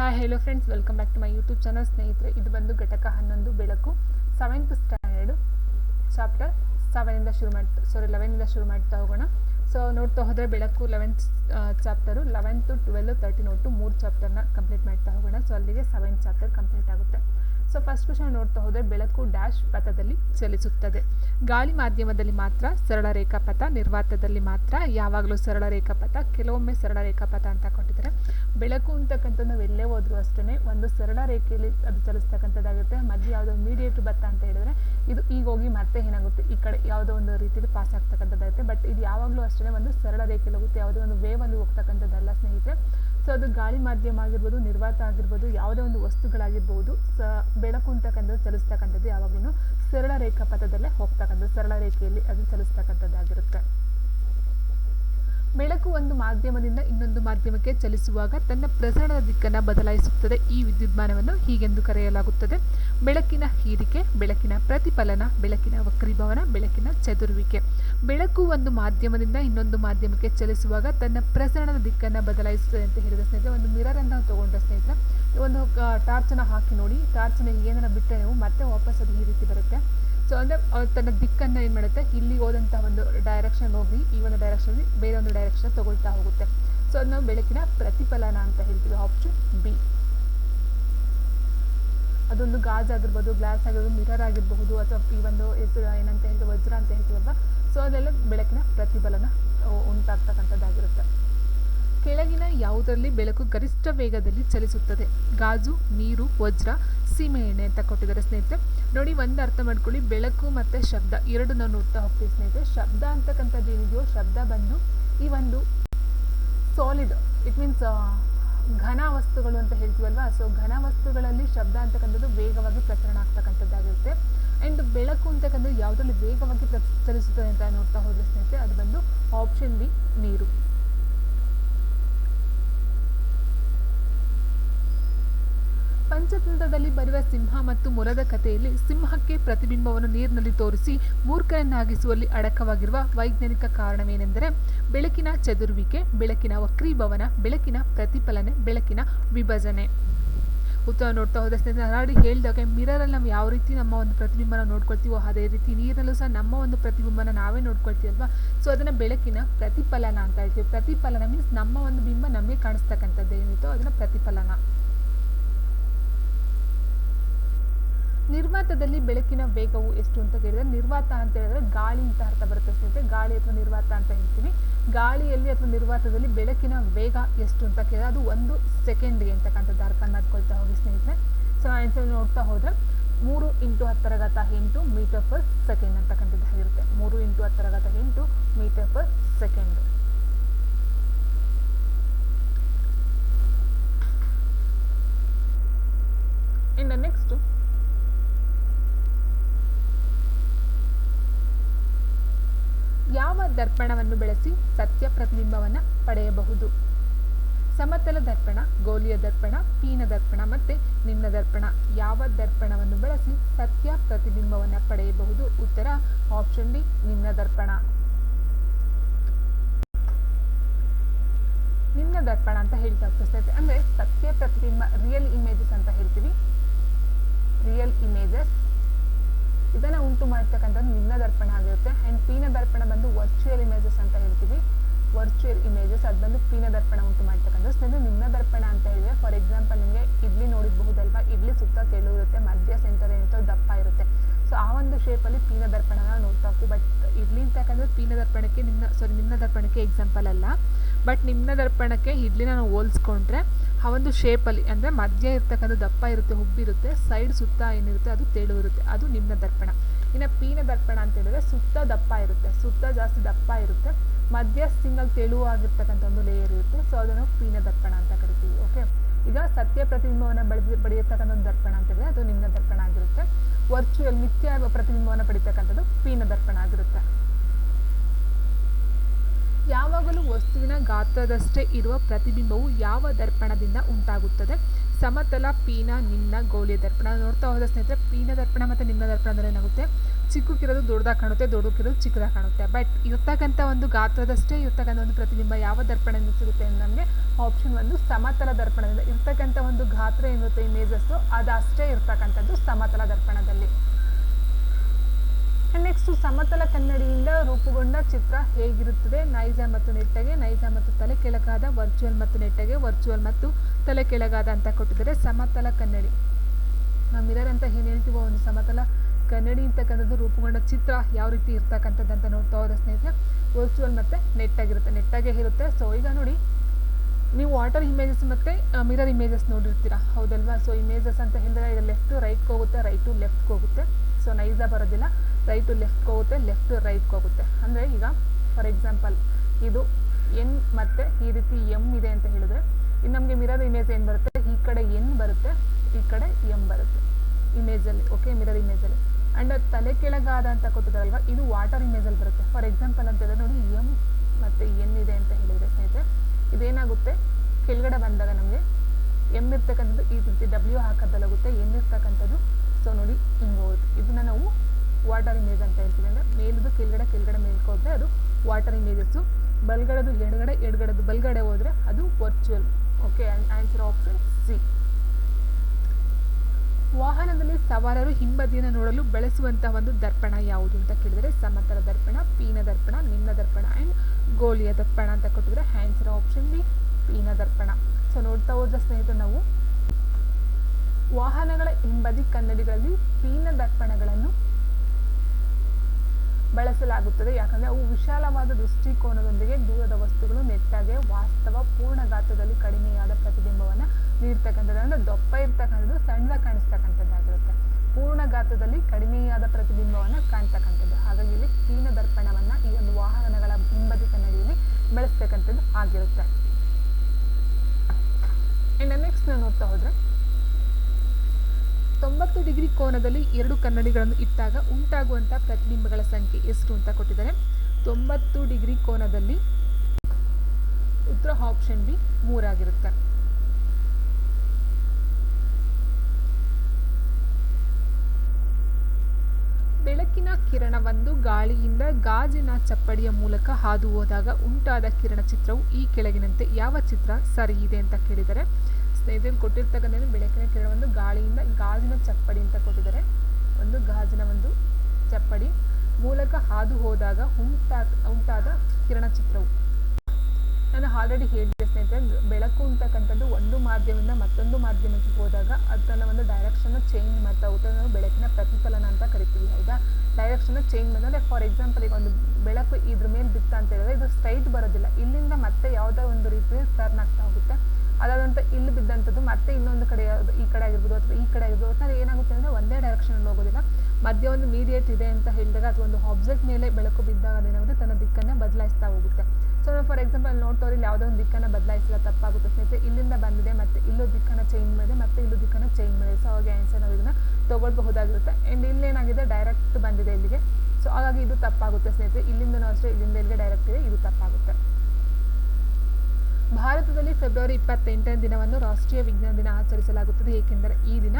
Hi hello friends welcome back to my YouTube channel ಸ್ನೇಹಿತರೆ, ಇದು ಬಂದು ಘಟಕ ಹನ್ನೊಂದು, ಬೆಳಕು ಸೆವೆಂತ್ ಸ್ಟ್ಯಾಂಡರ್ಡು ಚಾಪ್ಟರ್ ಸೆವೆನಿಂದ ಶುರು ಮಾಡ್ತಾ ಸಾರಿ ಲೆವೆನಿಂದ ಶುರು ಮಾಡ್ತಾ ಹೋಗೋಣ. ಸೊ ನೋಡ್ತಾ ಹೋದರೆ ಬೆಳಕು eleventh chapter eleventh twelve thirteen ಒಟ್ಟು ಮೂರು ಚಾಪ್ಟರ್ನ ಕಂಪ್ಲೀಟ್ ಮಾಡ್ತಾ ಹೋಗೋಣ. ಸೊ ಅಲ್ಲಿಗೆ ಸೆವೆಂತ್ ಚಾಪ್ಟರ್ ಕಂಪ್ಲೀಟ್ ಆಗುತ್ತೆ. ಸೊ ಫಸ್ಟ್ ಕ್ವಶನ್ ನೋಡ್ತಾ ಹೋದರೆ ಬೆಳಕು ಡ್ಯಾಶ್ ಪಥದಲ್ಲಿ ಚಲಿಸುತ್ತದೆ. ಗಾಳಿ ಮಾಧ್ಯಮದಲ್ಲಿ ಮಾತ್ರ ಸರಳ ರೇಖಾಪಥ, ನಿರ್ವಾತದಲ್ಲಿ ಮಾತ್ರ ಯಾವಾಗಲೂ ಸರಳ ರೇಖಾಪಥ, ಕೆಲವೊಮ್ಮೆ ಸರಳ ರೇಖಾಪಥ ಅಂತ ಕೊಟ್ಟಿದ್ದಾರೆ. ಬೆಳಕು ಅಂತಕ್ಕಂಥದ್ದು ನಾವು ಎಲ್ಲೇ ಹೋದರೂ ಅಷ್ಟೇ ಒಂದು ಸರಳ ರೇಖೆಯಲ್ಲಿ ಅದು ಚಲಿಸ್ತಕ್ಕಂಥದ್ದಾಗಿರುತ್ತೆ ಮಧ್ಯೆ ಯಾವುದೋ ಮೀಡಿಯೇಟ್ ಬತ್ತ ಅಂತ ಹೇಳಿದ್ರೆ ಇದು ಈಗ ಹೋಗಿ ಮತ್ತೆ ಏನಾಗುತ್ತೆ? ಈ ಕಡೆ ಯಾವುದೋ ಒಂದು ರೀತಿಯಲ್ಲಿ ಪಾಸ್ ಆಗ್ತಕ್ಕಂಥದ್ದಾಗುತ್ತೆ. ಬಟ್ ಇದು ಯಾವಾಗಲೂ ಅಷ್ಟೇ ಒಂದು ಸರಳ ರೇಖೆಯಲ್ಲಿ ಹೋಗುತ್ತೆ. ಯಾವುದೋ ಒಂದು ವೇವಲ್ಲಿ ಹೋಗ್ತಕ್ಕಂಥದ್ದಲ್ಲ ಸ್ನೇಹಿತರೆ. ಸೊ ಅದು ಗಾಳಿ ಮಾಧ್ಯಮ ಆಗಿರ್ಬೋದು, ನಿರ್ವಾತ ಆಗಿರ್ಬೋದು, ಯಾವುದೇ ಒಂದು ವಸ್ತುಗಳಾಗಿರ್ಬೋದು, ಸ ಬೆಳಕು ಅಂತಕ್ಕಂಥದ್ದು ಚಲಿಸ್ತಕ್ಕಂಥದ್ದು ಯಾವಾಗಲೂ ಸರಳ ರೇಖಾಪಥದಲ್ಲೇ ಹೋಗ್ತಕ್ಕಂಥದ್ದು, ಸರಳ ರೇಖೆಯಲ್ಲಿ ಅದು ಚಲಿಸ್ತಕ್ಕಂಥದ್ದಾಗಿರುತ್ತೆ. ಬೆಳಕು ಒಂದು ಮಾಧ್ಯಮದಿಂದ ಇನ್ನೊಂದು ಮಾಧ್ಯಮಕ್ಕೆ ಚಲಿಸುವಾಗ ತನ್ನ ಪ್ರಸರಣದ ದಿಕ್ಕನ್ನು ಬದಲಾಯಿಸುತ್ತದೆ. ಈ ವಿದ್ಯುನ್ಮಾನವನ್ನು ಹೀಗೆಂದು ಕರೆಯಲಾಗುತ್ತದೆ. ಬೆಳಕಿನ ಹೀರಿಕೆ, ಬೆಳಕಿನ ಪ್ರತಿಫಲನ, ಬೆಳಕಿನ ವಕ್ರೀಭವನ, ಬೆಳಕಿನ ಚದುರುವಿಕೆ. ಬೆಳಕು ಒಂದು ಮಾಧ್ಯಮದಿಂದ ಇನ್ನೊಂದು ಮಾಧ್ಯಮಕ್ಕೆ ಚಲಿಸುವಾಗ ತನ್ನ ಪ್ರಸರಣದ ದಿಕ್ಕನ್ನು ಬದಲಾಯಿಸುತ್ತದೆ ಅಂತ ಹೇಳಿದ ಸ್ನೇಹಿತರೆ, ಒಂದು ಮಿರರನ್ನು ತಗೊಂಡ ಸ್ನೇಹಿತರೆ, ಒಂದು ಟಾರ್ಚನ್ನು ಹಾಕಿ ನೋಡಿ, ಟಾರ್ಚನ್ನು ಏನಾರ ಬಿಟ್ಟರೆ ನೀವು ಮತ್ತೆ ವಾಪಸ್ ಅದು ಈ ರೀತಿ ಬರುತ್ತೆ. ಸೊ ಅಂದರೆ ತನ್ನ ದಿಕ್ಕನ್ನು ಏನು ಮಾಡುತ್ತೆ? ಇಲ್ಲಿ ಹೋದಂಥ ಒಂದು ಡೈರೆಕ್ಷನ್ ಹೋಗಿ, ಈ ಒಂದು ಡೈರೆಕ್ಷನಲ್ಲಿ ಬೇರೆ ಒಂದು ಡೈರೆಕ್ಷನ್ ತಗೊಳ್ತಾ ಹೋಗುತ್ತೆ. ಸೊ ಅದು ನಾವು ಬೆಳಕಿನ ಪ್ರತಿಫಲನ ಅಂತ ಹೇಳ್ತೀವಿ ಆಪ್ಷನ್ ಬಿ ಅದೊಂದು ಗಾಜ್ ಆಗಿರ್ಬೋದು ಗ್ಲಾಸ್ ಆಗಿರ್ಬೋದು ಮಿರರ್ ಆಗಿರಬಹುದು, ಅಥವಾ ಈ ಒಂದು ಹೆಸರು, ಏನಂತ ಹೇಳ್ತೀವಿ, ವಜ್ರ ಅಂತ ಹೇಳ್ತೀವಲ್ವ? ಸೊ ಅದೆಲ್ಲ ಬೆಳಕಿನ ಪ್ರತಿಫಲನ ಉಂಟಾಗ್ತಕ್ಕಂಥದ್ದಾಗಿರುತ್ತೆ. ಕೆಳಗಿನ ಯಾವುದರಲ್ಲಿ ಬೆಳಕು ಗರಿಷ್ಠ ವೇಗದಲ್ಲಿ ಚಲಿಸುತ್ತದೆ? ಗಾಜು, ನೀರು, ವಜ್ರ, ಸೀಮೆ ಎಣ್ಣೆ ಅಂತ ಕೊಟ್ಟಿದ್ದಾರೆ ಸ್ನೇಹಿತರೆ. ನೋಡಿ, ಒಂದು ಅರ್ಥ ಮಾಡ್ಕೊಳ್ಳಿ. ಬೆಳಕು ಮತ್ತು ಶಬ್ದ ಎರಡು ನಾವು ನೋಡ್ತಾ ಹೋಗ್ತೀವಿ ಸ್ನೇಹಿತರೆ. ಶಬ್ದ ಅಂತಕ್ಕಂಥದ್ದು ಏನಿದೆಯೋ, ಶಬ್ದ ಬಂದು ಈ ಒಂದು ಸಾಲಿಡ್ ಇಟ್ ಮೀನ್ಸ್ ಘನ ವಸ್ತುಗಳು ಅಂತ ಹೇಳ್ತೀವಲ್ವಾ? ಸೊ ಘನ ವಸ್ತುಗಳಲ್ಲಿ ಶಬ್ದ ಅಂತಕ್ಕಂಥದ್ದು ವೇಗವಾಗಿ ಪ್ರಸರಣ ಆಗ್ತಕ್ಕಂಥದ್ದಾಗಿರುತ್ತೆ. ಆ್ಯಂಡ್ ಬೆಳಕು ಅಂತಕ್ಕಂಥದ್ದು ಯಾವುದರಲ್ಲಿ ವೇಗವಾಗಿ ಪ್ರಚಲಿಸುತ್ತದೆ ಅಂತ ನೋಡ್ತಾ ಹೋದ್ರೆ ಸ್ನೇಹಿತರೆ, ಅದು ಬಂದು ಆಪ್ಷನ್ ಬಿ ನೀರು. ಪಂಚತಂತ್ರದಲ್ಲಿ ಬರುವ ಸಿಂಹ ಮತ್ತು ಮೊಲದ ಕಥೆಯಲ್ಲಿ ಸಿಂಹಕ್ಕೆ ಪ್ರತಿಬಿಂಬವನ್ನು ನೀರಿನಲ್ಲಿ ತೋರಿಸಿ ಮೂರ್ಖರನ್ನಾಗಿಸುವಲ್ಲಿ ಅಡಕವಾಗಿರುವ ವೈಜ್ಞಾನಿಕ ಕಾರಣವೇನೆಂದರೆ ಬೆಳಕಿನ ಚದುರುವಿಕೆ, ಬೆಳಕಿನ ವಕ್ರೀಭವನ, ಬೆಳಕಿನ ಪ್ರತಿಫಲನೆ, ಬೆಳಕಿನ ವಿಭಜನೆ. ಉತ್ತರ ನೋಡ್ತಾ ಹೋದ ಸ್ನೇಹಿತರೆ ನಾಡಿ ಹೇಳಿದಾಗ ಮಿರರಲ್ಲಿ ನಾವು ಯಾವ ರೀತಿ ನಮ್ಮ ಒಂದು ಪ್ರತಿಬಿಂಬನ ನೋಡ್ಕೊಳ್ತೀವೋ ಅದೇ ರೀತಿ ನೀರಲ್ಲೂ ಸಹ ನಮ್ಮ ಒಂದು ಪ್ರತಿಬಿಂಬನ ನಾವೇ ನೋಡ್ಕೊಳ್ತೀವಲ್ವ? ಸೊ ಅದನ್ನು ಬೆಳಕಿನ ಪ್ರತಿಫಲನ ಅಂತ ಹೇಳ್ತೀವಿ. ಪ್ರತಿಫಲನ ಮೀನ್ಸ್ ನಮ್ಮ ಒಂದು ಬಿಂಬ ನಮಗೆ ಕಾಣಿಸ್ತಕ್ಕಂಥದ್ದು ಏನಿತ್ತು ಅದನ್ನು ಪ್ರತಿಫಲನ. ನಿರ್ವಾತದಲ್ಲಿ ಬೆಳಕಿನ ವೇಗವು ಎಷ್ಟು ಅಂತ ಕೇಳಿದರೆ ನಿರ್ವಾತ ಅಂತ ಹೇಳಿದ್ರೆ ಗಾಳಿ ಅಂತ ಅರ್ಥ ಬರುತ್ತೆ ಸ್ನೇಹಿತರೆ. ಗಾಳಿ ಅಥವಾ ನಿರ್ವಾತ ಅಂತ ಹೇಳ್ತೀನಿ. ಗಾಳಿಯಲ್ಲಿ ಅಥವಾ ನಿರ್ವಾತದಲ್ಲಿ ಬೆಳಕಿನ ವೇಗ ಎಷ್ಟು ಅಂತ ಕೇಳಿದ್ರೆ ಅದು ಒಂದು ಸೆಕೆಂಡ್ಗೆ ಅಂತಕ್ಕಂಥದ್ದು ಅರ್ಥ ಮಾಡ್ಕೊಳ್ತಾ ಹೋಗಿ ಸ್ನೇಹಿತರೆ. ಸೊ ಆನ್ಸರ್ ನೋಡ್ತಾ ಹೋದರೆ ಮೂರು ಇಂಟು ಹತ್ತರಗತ ಎಂಟು ಮೀಟರ್ ಪರ್ ಸೆಕೆಂಡ್ ಅಂತಕ್ಕಂಥದ್ದು ಆಗಿರುತ್ತೆ. ಮೂರು ಇಂಟು ಹತ್ತರಗತ ಎಂಟು ಮೀಟರ್ ಪರ್ ಸೆಕೆಂಡ್ ಇನ್ನು ನೆಕ್ಸ್ಟು ಯಾವ ದರ್ಪಣವನ್ನು ಬಳಸಿ ಸತ್ಯ ಪ್ರತಿಬಿಂಬವನ್ನು ಪಡೆಯಬಹುದು. ಸಮತಲ ದರ್ಪಣ ಗೋಲಿಯ ದರ್ಪಣ ಪೀನ ದರ್ಪಣ ಮತ್ತು ನಿಮ್ನ ದರ್ಪಣ. ಯಾವ ದರ್ಪಣವನ್ನು ಬಳಸಿ ಸತ್ಯ ಪ್ರತಿಬಿಂಬವನ್ನು ಪಡೆಯಬಹುದು? ಉತ್ತರ ಆಪ್ಷನ್ ಡಿ, ನಿಮ್ನ ದರ್ಪಣ. ನಿಮ್ನ ದರ್ಪಣ ಅಂತ ಹೇಳ್ತಾ ಹೋಗ್ತದೆ ಅಂದರೆ ಸತ್ಯ ಪ್ರತಿಬಿಂಬ ರಿಯಲ್ ಇಮೇಜಸ್ ಅಂತ ಹೇಳ್ತೀವಿ. ರಿಯಲ್ ಇಮೇಜಸ್ ಇದನ್ನು ಉಂಟು ಮಾಡ್ತಕ್ಕಂಥದ್ದು ನಿಮ್ನ ದರ್ಪಣ ಆಗಿರುತ್ತೆ. ಆ್ಯಂಡ್ ಪೀನ ದರ್ಪಣ ಬಂದು ವರ್ಚುವಲ್ ಇಮೇಜಸ್ ಅಂತ ಹೇಳ್ತೀವಿ. ವರ್ಚುವಲ್ ಇಮೇಜಸ್ ಅದು ಬಂದು ಪೀನ ದರ್ಪಣ ಉಂಟು ಮಾಡ್ತಕ್ಕಂಥದ್ದು. ಸ್ನೇಹಿತರೆ ನಿಮ್ನ ದರ್ಪಣ ಅಂತ ಹೇಳಿದ್ರೆ ಫಾರ್ ಎಕ್ಸಾಂಪಲ್ ನಿಮಗೆ ಇಡ್ಲಿ ನೋಡಿರಬಹುದಲ್ವಾ ಇಡ್ಲಿ ಸುತ್ತ ತೆಳು ಇರುತ್ತೆ ಮಧ್ಯ ಸೆಂಟರ್ ಏನಿರುತ್ತೋ ದಪ್ಪ ಇರುತ್ತೆ. ಸೊ ಆ ಒಂದು ಶೇಪಲ್ಲಿ ಪೀನ ದರ್ಪಣನ ನೋಡ್ತಾ ಹೋಗ್ತೀವಿ. ಬಟ್ ಇಡ್ಲಿ ಅಂತಕ್ಕಂಥದ್ದು ಪೀನ ದರ್ಪಣಕ್ಕೆ ನಿಮ್ನ ಸಾರಿ ನಿಮ್ನ ದರ್ಪಣಕ್ಕೆ ಎಕ್ಸಾಂಪಲ್ ಅಲ್ಲ. ಬಟ್ ನಿಮ್ನ ದರ್ಪಣಕ್ಕೆ ಇಡ್ಲಿನ ನಾವು ಹೋಲಿಸ್ಕೊಂಡ್ರೆ ಆ ಒಂದು ಶೇಪಲ್ಲಿ ಅಂದರೆ ಮಧ್ಯ ಇರ್ತಕ್ಕಂಥ ದಪ್ಪ ಇರುತ್ತೆ ಹುಬ್ಬಿರುತ್ತೆ ಸೈಡ್ ಸುತ್ತ ಏನಿರುತ್ತೆ, ಅದು ತೆಳು ಇರುತ್ತೆ, ಅದು ನಿಮ್ನ ದರ್ಪಣ. ಇನ್ನು ಪೀನ ದರ್ಪಣ ಅಂತ ಹೇಳಿದ್ರೆ ಸುತ್ತ ದಪ್ಪ ಇರುತ್ತೆ, ಸುತ್ತ ಜಾಸ್ತಿ ದಪ್ಪ ಇರುತ್ತೆ, ಮಧ್ಯ ಸಿಂಗಲ್ ತೆಳುವಾಗಿರ್ತಕ್ಕಂಥ ಒಂದು ಲೇಯರ್ ಇರುತ್ತೆ ಸೊ ಅದನ್ನು ಪೀನ ದರ್ಪಣ ಅಂತ ಕರಿತೀವಿ ಓಕೆ ಈಗ ಸತ್ಯ ಪ್ರತಿಬಿಂಬವನ್ನು ಬಳಿ ಪಡೆಯತಕ್ಕಂಥ ಒಂದು ದರ್ಪಣ ಅಂತ ಹೇಳಿದ್ರೆ ಅದು ನಿಮ್ನ ದರ್ಪಣ ಆಗಿರುತ್ತೆ. ವರ್ಚುವಲ್ ನಿತ್ಯ ಪ್ರತಿಬಿಂಬವನ್ನು ಪಡಿತಕ್ಕಂಥದ್ದು ಪೀನ ದರ್ಪಣ ಆಗಿರುತ್ತೆ. ಯಾವಾಗಲೂ ವಸ್ತುವಿನ ಗಾತ್ರದಷ್ಟೇ ಇರುವ ಪ್ರತಿಬಿಂಬವು ಯಾವ ದರ್ಪಣದಿಂದ ಉಂಟಾಗುತ್ತದೆ? ಸಮತಲ, ಪೀನ ನಿನ್ನ ಗೋಲಿಯ ದರ್ಪಣ. ನೋಡ್ತಾ ಹೋದ ಸ್ನೇಹಿತರೆ, ಪೀನ ದರ್ಪಣ ಮತ್ತು ನಿಮ್ನ ದರ್ಪಣದಲ್ಲಿ ಏನಾಗುತ್ತೆ? ಚಿಕ್ಕಕ್ಕಿರೋದು ದೊಡ್ಡದಾಗಿ ಕಾಣುತ್ತೆ ದೊಡ್ಡಕ್ಕಿರೋದು ಚಿಕ್ಕದಾಗಿ ಕಾಣುತ್ತೆ. ಬಟ್ ಇರ್ತಕ್ಕಂಥ ಒಂದು ಗಾತ್ರದಷ್ಟೇ ಇರ್ತಕ್ಕಂಥ ಒಂದು ಪ್ರತಿಬಿಂಬ ಯಾವ ದರ್ಪಣದಿಂದ ಸಿಗುತ್ತೆ ನಮಗೆ ಆಪ್ಷನ್ ಒಂದು ಸಮತಲ ದರ್ಪಣದಿಂದ. ಇರ್ತಕ್ಕಂಥ ಒಂದು ಗಾತ್ರ ಏನಿರುತ್ತೆ ಇಮೇಜಸ್ಸು ಅದು ಅಷ್ಟೇ ಇರ್ತಕ್ಕಂಥದ್ದು ಸಮತಲ ದರ್ಪಣದಲ್ಲಿ. ನೆಕ್ಸ್ಟ್ ಸಮತಲ ಕನ್ನಡಿಯಿಂದ ರೂಪುಗೊಂಡ ಚಿತ್ರ ಹೇಗಿರುತ್ತದೆ? ನೈಜ ಮತ್ತು ನೆಟ್ಟಗೆ, ನೈಜ ಮತ್ತು ತಲೆ ಕೆಳಗಾದ ವರ್ಚುವಲ್ ಮತ್ತು ನೆಟ್ಟಗೆ ವರ್ಚುವಲ್ ಮತ್ತು ತಲೆ ಕೆಳಗಾದ ಅಂತ ಕೊಟ್ಟಿದ್ದಾರೆ ಸಮತಲ ಕನ್ನಡಿ. ನಾವು ಮಿರರ್ ಅಂತ ಏನು ಹೇಳ್ತೀವೋ, ಒಂದು ಸಮತಲ ಕನ್ನಡಿ ಅಂತಕ್ಕಂಥದ್ದು ರೂಪುಗೊಂಡ ಚಿತ್ರ ಯಾವ ರೀತಿ ಇರ್ತಕ್ಕಂಥದ್ದು ಅಂತ ನೋಡ್ತಾ ಹೋದ ಸ್ನೇಹಿತರೆ ವರ್ಚುವಲ್ ಮತ್ತು ನೆಟ್ಟಾಗಿರುತ್ತೆ. ನೆಟ್ಟಾಗೆ ಇರುತ್ತೆ ಸೊ ಈಗ ನೋಡಿ, ನೀವು ವಾಟರ್ ಇಮೇಜಸ್ ಮತ್ತು ಮಿರರ್ ಇಮೇಜಸ್ ನೋಡಿರ್ತೀರಾ? ಹೌದಲ್ವಾ? ಸೊ ಇಮೇಜಸ್ ಅಂತ ಹೇಳಿದ್ರೆ ಈಗ ಲೆಫ್ಟು ರೈಟ್ಗೆ ಹೋಗುತ್ತೆ ರೈಟು ಲೆಫ್ಟ್ಗೆ ಹೋಗುತ್ತೆ. ಸೊ ನೈಜ ಬರೋದಿಲ್ಲ. ರೈಟು ಲೆಫ್ಟ್ಗೆ ಹೋಗುತ್ತೆ ಲೆಫ್ಟ್ ರೈಟ್ಗೆ ಹೋಗುತ್ತೆ. ಅಂದರೆ ಈಗ ಫಾರ್ ಎಕ್ಸಾಂಪಲ್ ಇದು ಎನ್ ಮತ್ತು ಈ ರೀತಿ ಎಂ ಇದೆ ಅಂತ ಹೇಳಿದ್ರೆ ಇನ್ನು ನಮಗೆ ಮಿರರ್ ಇಮೇಜ್ ಏನು ಬರುತ್ತೆ? ಈ ಕಡೆ ಎನ್ ಬರುತ್ತೆ, ಈ ಕಡೆ ಎಂ ಬರುತ್ತೆ. ಇಮೇಜಲ್ಲಿ ಓಕೆ ಮಿರರ್ ಇಮೇಜಲ್ಲಿ ಆ್ಯಂಡ್ ತಲೆ ಕೆಳಗಾದ ಅಂತ ಕೊಟ್ಟಿದ್ದಾರಲ್ವ, ಇದು ವಾಟರ್ ಇಮೇಜಲ್ಲಿ ಬರುತ್ತೆ. ಫಾರ್ ಎಕ್ಸಾಂಪಲ್ ಅಂತ ಹೇಳಿದ್ರೆ, ನೋಡಿ ಎಂ ಮತ್ತು ಎನ್ ಇದೆ ಅಂತ ಹೇಳಿದರೆ ಸ್ನೇಹಿತರೆ, ಇದೇನಾಗುತ್ತೆ? ಕೆಳಗಡೆ ಬಂದಾಗ ನಮಗೆ ಎಂ ಇರ್ತಕ್ಕಂಥದ್ದು ಈ ರೀತಿ ಡಬ್ಲ್ಯೂ ಹಾಕೋದಲ್ಲಾಗುತ್ತೆ ಎನ್ ಇರ್ತಕ್ಕಂಥದ್ದು. ಸೊ ನೋಡಿ, ಹಿಂಗೆ ಹೋಗುತ್ತೆ. ಇದನ್ನ ನಾವು ವಾಟರ್ ಇಮೇಜ್ ಅಂತ ಹೇಳ್ತೀವಿ. ಅಂದರೆ ಮೇಲದು ಕೆಳಗಡೆ ಕೆಳಗಡೆ ಮೇಲ್ಕೆ ಹೋದರೆ ಅದು ವಾಟರ್ ಇಮೇಜಸ್ಸು ಬಲ್ಗಡೆದು ಎಡಗಡೆ, ಎಡಗಡೆದು ಬಲ್ಗಡೆ ಹೋದರೆ ಅದು virtual okay answer option C ವಾಹನದಲ್ಲಿ ಸವಾರರು ಹಿಂಬದಿಯನ್ನು ನೋಡಲು ಬಳಸುವಂತಹ ಒಂದು ದರ್ಪಣ ಯಾವುದು ಅಂತ ಕೇಳಿದರೆ, ಸಮತಲ ದರ್ಪಣ, ಪೀನ ದರ್ಪಣ ನಿಮ್ಮ ದರ್ಪಣ ಆ್ಯಂಡ್ ಗೋಲಿಯ ದರ್ಪಣ ಅಂತ ಕೊಟ್ಟಿದ್ರೆ ಆನ್ಸರ್ ಆಪ್ಷನ್ ಬಿ ಪೀನ ದರ್ಪಣ. ಸೊ ನೋಡ್ತಾ ಹೋದ್ರೆ ಸ್ನೇಹಿತರು ನಾವು, ವಾಹನಗಳ ಹಿಂಬದಿ ಕನ್ನಡಿಗಳಲ್ಲಿ ಪೀನ ದರ್ಪಣಗಳನ್ನು ಬಳಸಲಾಗುತ್ತದೆ. ಯಾಕಂದರೆ ಅವು ವಿಶಾಲವಾದ ದೃಷ್ಟಿಕೋನದೊಂದಿಗೆ ದೂರದ ವಸ್ತುಗಳು ನೆಟ್ಟಾಗೆ ವಾಸ್ತವ ಪೂರ್ಣ ಗಾತ್ರದಲ್ಲಿ ಕಡಿಮೆಯಾದ ಪ್ರತಿಬಿಂಬವನ್ನು ನೀಡ್ತಕ್ಕಂಥದ್ದು. ಅಂದರೆ ದಪ್ಪ ಇರ್ತಕ್ಕಂಥದ್ದು, ಸಣ್ಣ ಕಾಣಿಸ್ತಕ್ಕಂಥದ್ದಾಗಿರುತ್ತೆ. ಪೂರ್ಣ ಗಾತ್ರದಲ್ಲಿ ಕಡಿಮೆಯಾದ ಪ್ರತಿಬಿಂಬವನ್ನು ಕಾಣ್ತಕ್ಕಂಥದ್ದು. ಹಾಗಾಗಿ ಇಲ್ಲಿ ಪೀನ ಕೋನದಲ್ಲಿ ಎರಡು ಕನ್ನಡಿಗಳನ್ನು ಇಟ್ಟಾಗ ಉಂಟಾಗುವಂಥ ಪ್ರತಿಬಿಂಬಗಳ ಸಂಖ್ಯೆ ಎಷ್ಟು ಅಂತ ಕೊಟ್ಟಿದ್ದಾರೆ. ತೊಂಬತ್ತು ಡಿಗ್ರಿ ಕೋನದಲ್ಲಿ ಉತ್ತರ ಆಪ್ಷನ್ ಬಿ ಮೂರಾಗಿರುತ್ತೆ. ಬೆಳಕಿನ ಕಿರಣವೊಂದು ಗಾಳಿಯಿಂದ ಗಾಜಿನ ಚಪ್ಪಡಿಯ ಮೂಲಕ ಹಾದು ಹೋದಾಗ ಉಂಟಾದ ಕಿರಣ ಚಿತ್ರವು ಈ ಕೆಳಗಿನಂತೆ ಯಾವ ಚಿತ್ರ ಸರಿ ಇದೆ ಅಂತ ಕೇಳಿದರೆ ಸ್ನೇಹಿತರು ಕೊಟ್ಟಿರ್ತಕ್ಕಂಥ ಬೆಳಕಿನ ಕಿರಣ ಒಂದು ಗಾಳಿಯಿಂದ ಗಾಜಿನ ಚಪ್ಪಡಿ ಅಂತ ಕೊಟ್ಟಿದ್ದಾರೆ. ಒಂದು ಗಾಜಿನ ಒಂದು ಚಪ್ಪಡಿ. ಮೂಲಕ ಹಾದು ಹೋದಾಗ ಉಂಟಾ ಉಂಟಾದ ಕಿರಣ ಚಿತ್ರವು. ನಾನು ಆಲ್ರೆಡಿ ಹೇಳಿದೆ ಸ್ನೇಹಿತರೆ, ಬೆಳಕು ಅಂತಕ್ಕಂಥದ್ದು ಒಂದು ಮಾಧ್ಯಮದಿಂದ ಮತ್ತೊಂದು ಮಾಧ್ಯಮಕ್ಕೆ ಹೋದಾಗ ಅದನ್ನು ಒಂದು ಡೈರೆಕ್ಷನ್ನ ಚೇಂಜ್ ಮಾಡ್ತಾ ಹೋಗ್ತದೆ ನಾವು ಬೆಳಕಿನ ಪ್ರತಿಫಲನ ಅಂತ ಕರಿತೀವಿ, ಹೌದಾ? ಡೈರೆಕ್ಷನ್ನ ಚೇಂಜ್ ಮಾಡಿದ್ರೆ ಫಾರ್ ಎಕ್ಸಾಂಪಲ್ ಈಗ ಒಂದು ಬೆಳಕು ಇದ್ರ ಮೇಲೆ ಬಿತ್ತ ಅಂತ ಹೇಳಿದ್ರೆ ಇದು ಸ್ಟ್ರೈಟ್ ಬರೋದಿಲ್ಲ. ಇಲ್ಲಿಂದ ಮತ್ತೆ ಯಾವುದೋ ಒಂದು ರೀತಿಯಲ್ಲಿ ಟರ್ನ್ ಆಗ್ತಾ ಹೋಗುತ್ತೆ. ಅದಾದಂತ ಇಲ್ಲಿ ಬಿದ್ದಂಥದ್ದು, ಮತ್ತೆ ಇನ್ನೊಂದು ಕಡೆ ಈ ಕಡೆ ಆಗಿರ್ಬೋದು ಅಥವಾ ಈ ಕಡೆ ಆಗಿರ್ಬೋದು ಒಟ್ಟಾರೆ ಏನಾಗುತ್ತೆ ಅಂದರೆ ಒಂದೇ ಡೈರೆಕ್ಷನಲ್ಲಿ ಹೋಗೋದಿಲ್ಲ. ಮಧ್ಯ ಒಂದು ಮೀಡಿಯೇಟ್ ಇದೆ ಅಂತ ಹೇಳಿದಾಗ ಅಥವಾ ಒಂದು ಆಬ್ಜೆಕ್ಟ್ ಮೇಲೆ ಬೆಳಕು ಬಿದ್ದಾಗ ಅದೇನಾಗುತ್ತೆ ತನ್ನ ದಿಕ್ಕನ್ನು ಬದಲಾಯಿಸ್ತಾ ಹೋಗುತ್ತೆ. ಸೊ ಫಾರ್ ಎಕ್ಸಾಂಪಲ್ ನೋಡ್ತೋರಿ ಇಲ್ಲಿ ಯಾವುದೋ ಒಂದು ದಿಕ್ಕನ್ನು ಬದಲಾಯಿಸಿಲ್ಲ ತಪ್ಪಾಗುತ್ತೆ. ಸ್ನೇಹಿತರೆ, ಇಲ್ಲಿಂದ ಬಂದಿದೆ ಮತ್ತೆ ಇಲ್ಲೂ ದಿಕ್ಕನ್ನು ಚೇಂಜ್ ಮಾಡಿದೆ, ಮತ್ತೆ ಇಲ್ಲೂ ದಿಕ್ಕನ್ನು ಚೇಂಜ್ ಮಾಡಿದೆ. ಸೊ ಹಾಗೆ ಆನ್ಸರ್ ನಾವು ಇದನ್ನು ತೊಗೊಳ್ಬಹುದಾಗಿರುತ್ತೆ. ಆ್ಯಂಡ್ ಇಲ್ಲೇನಾಗಿದೆ ಡೈರೆಕ್ಟ್ ಬಂದಿದೆ ಇಲ್ಲಿಗೆ. ಸೊ ಹಾಗಾಗಿ ಇದು ತಪ್ಪಾಗುತ್ತೆ ಸ್ನೇಹಿತರೆ. ಇಲ್ಲಿಂದನೂ ಅಷ್ಟೇ, ಇಲ್ಲಿಂದ ಇಲ್ಲಿಗೆ ಡೈರೆಕ್ಟ್ ಇದೆ, ಇದು ತಪ್ಪಾಗುತ್ತೆ. ಭಾರತದಲ್ಲಿ ಫೆಬ್ರವರಿ ಇಪ್ಪತ್ತೆಂಟನೇ ದಿನವನ್ನು ರಾಷ್ಟ್ರೀಯ ವಿಜ್ಞಾನ ದಿನ ಆಚರಿಸಲಾಗುತ್ತದೆ. ಏಕೆಂದರೆ ಈ ದಿನ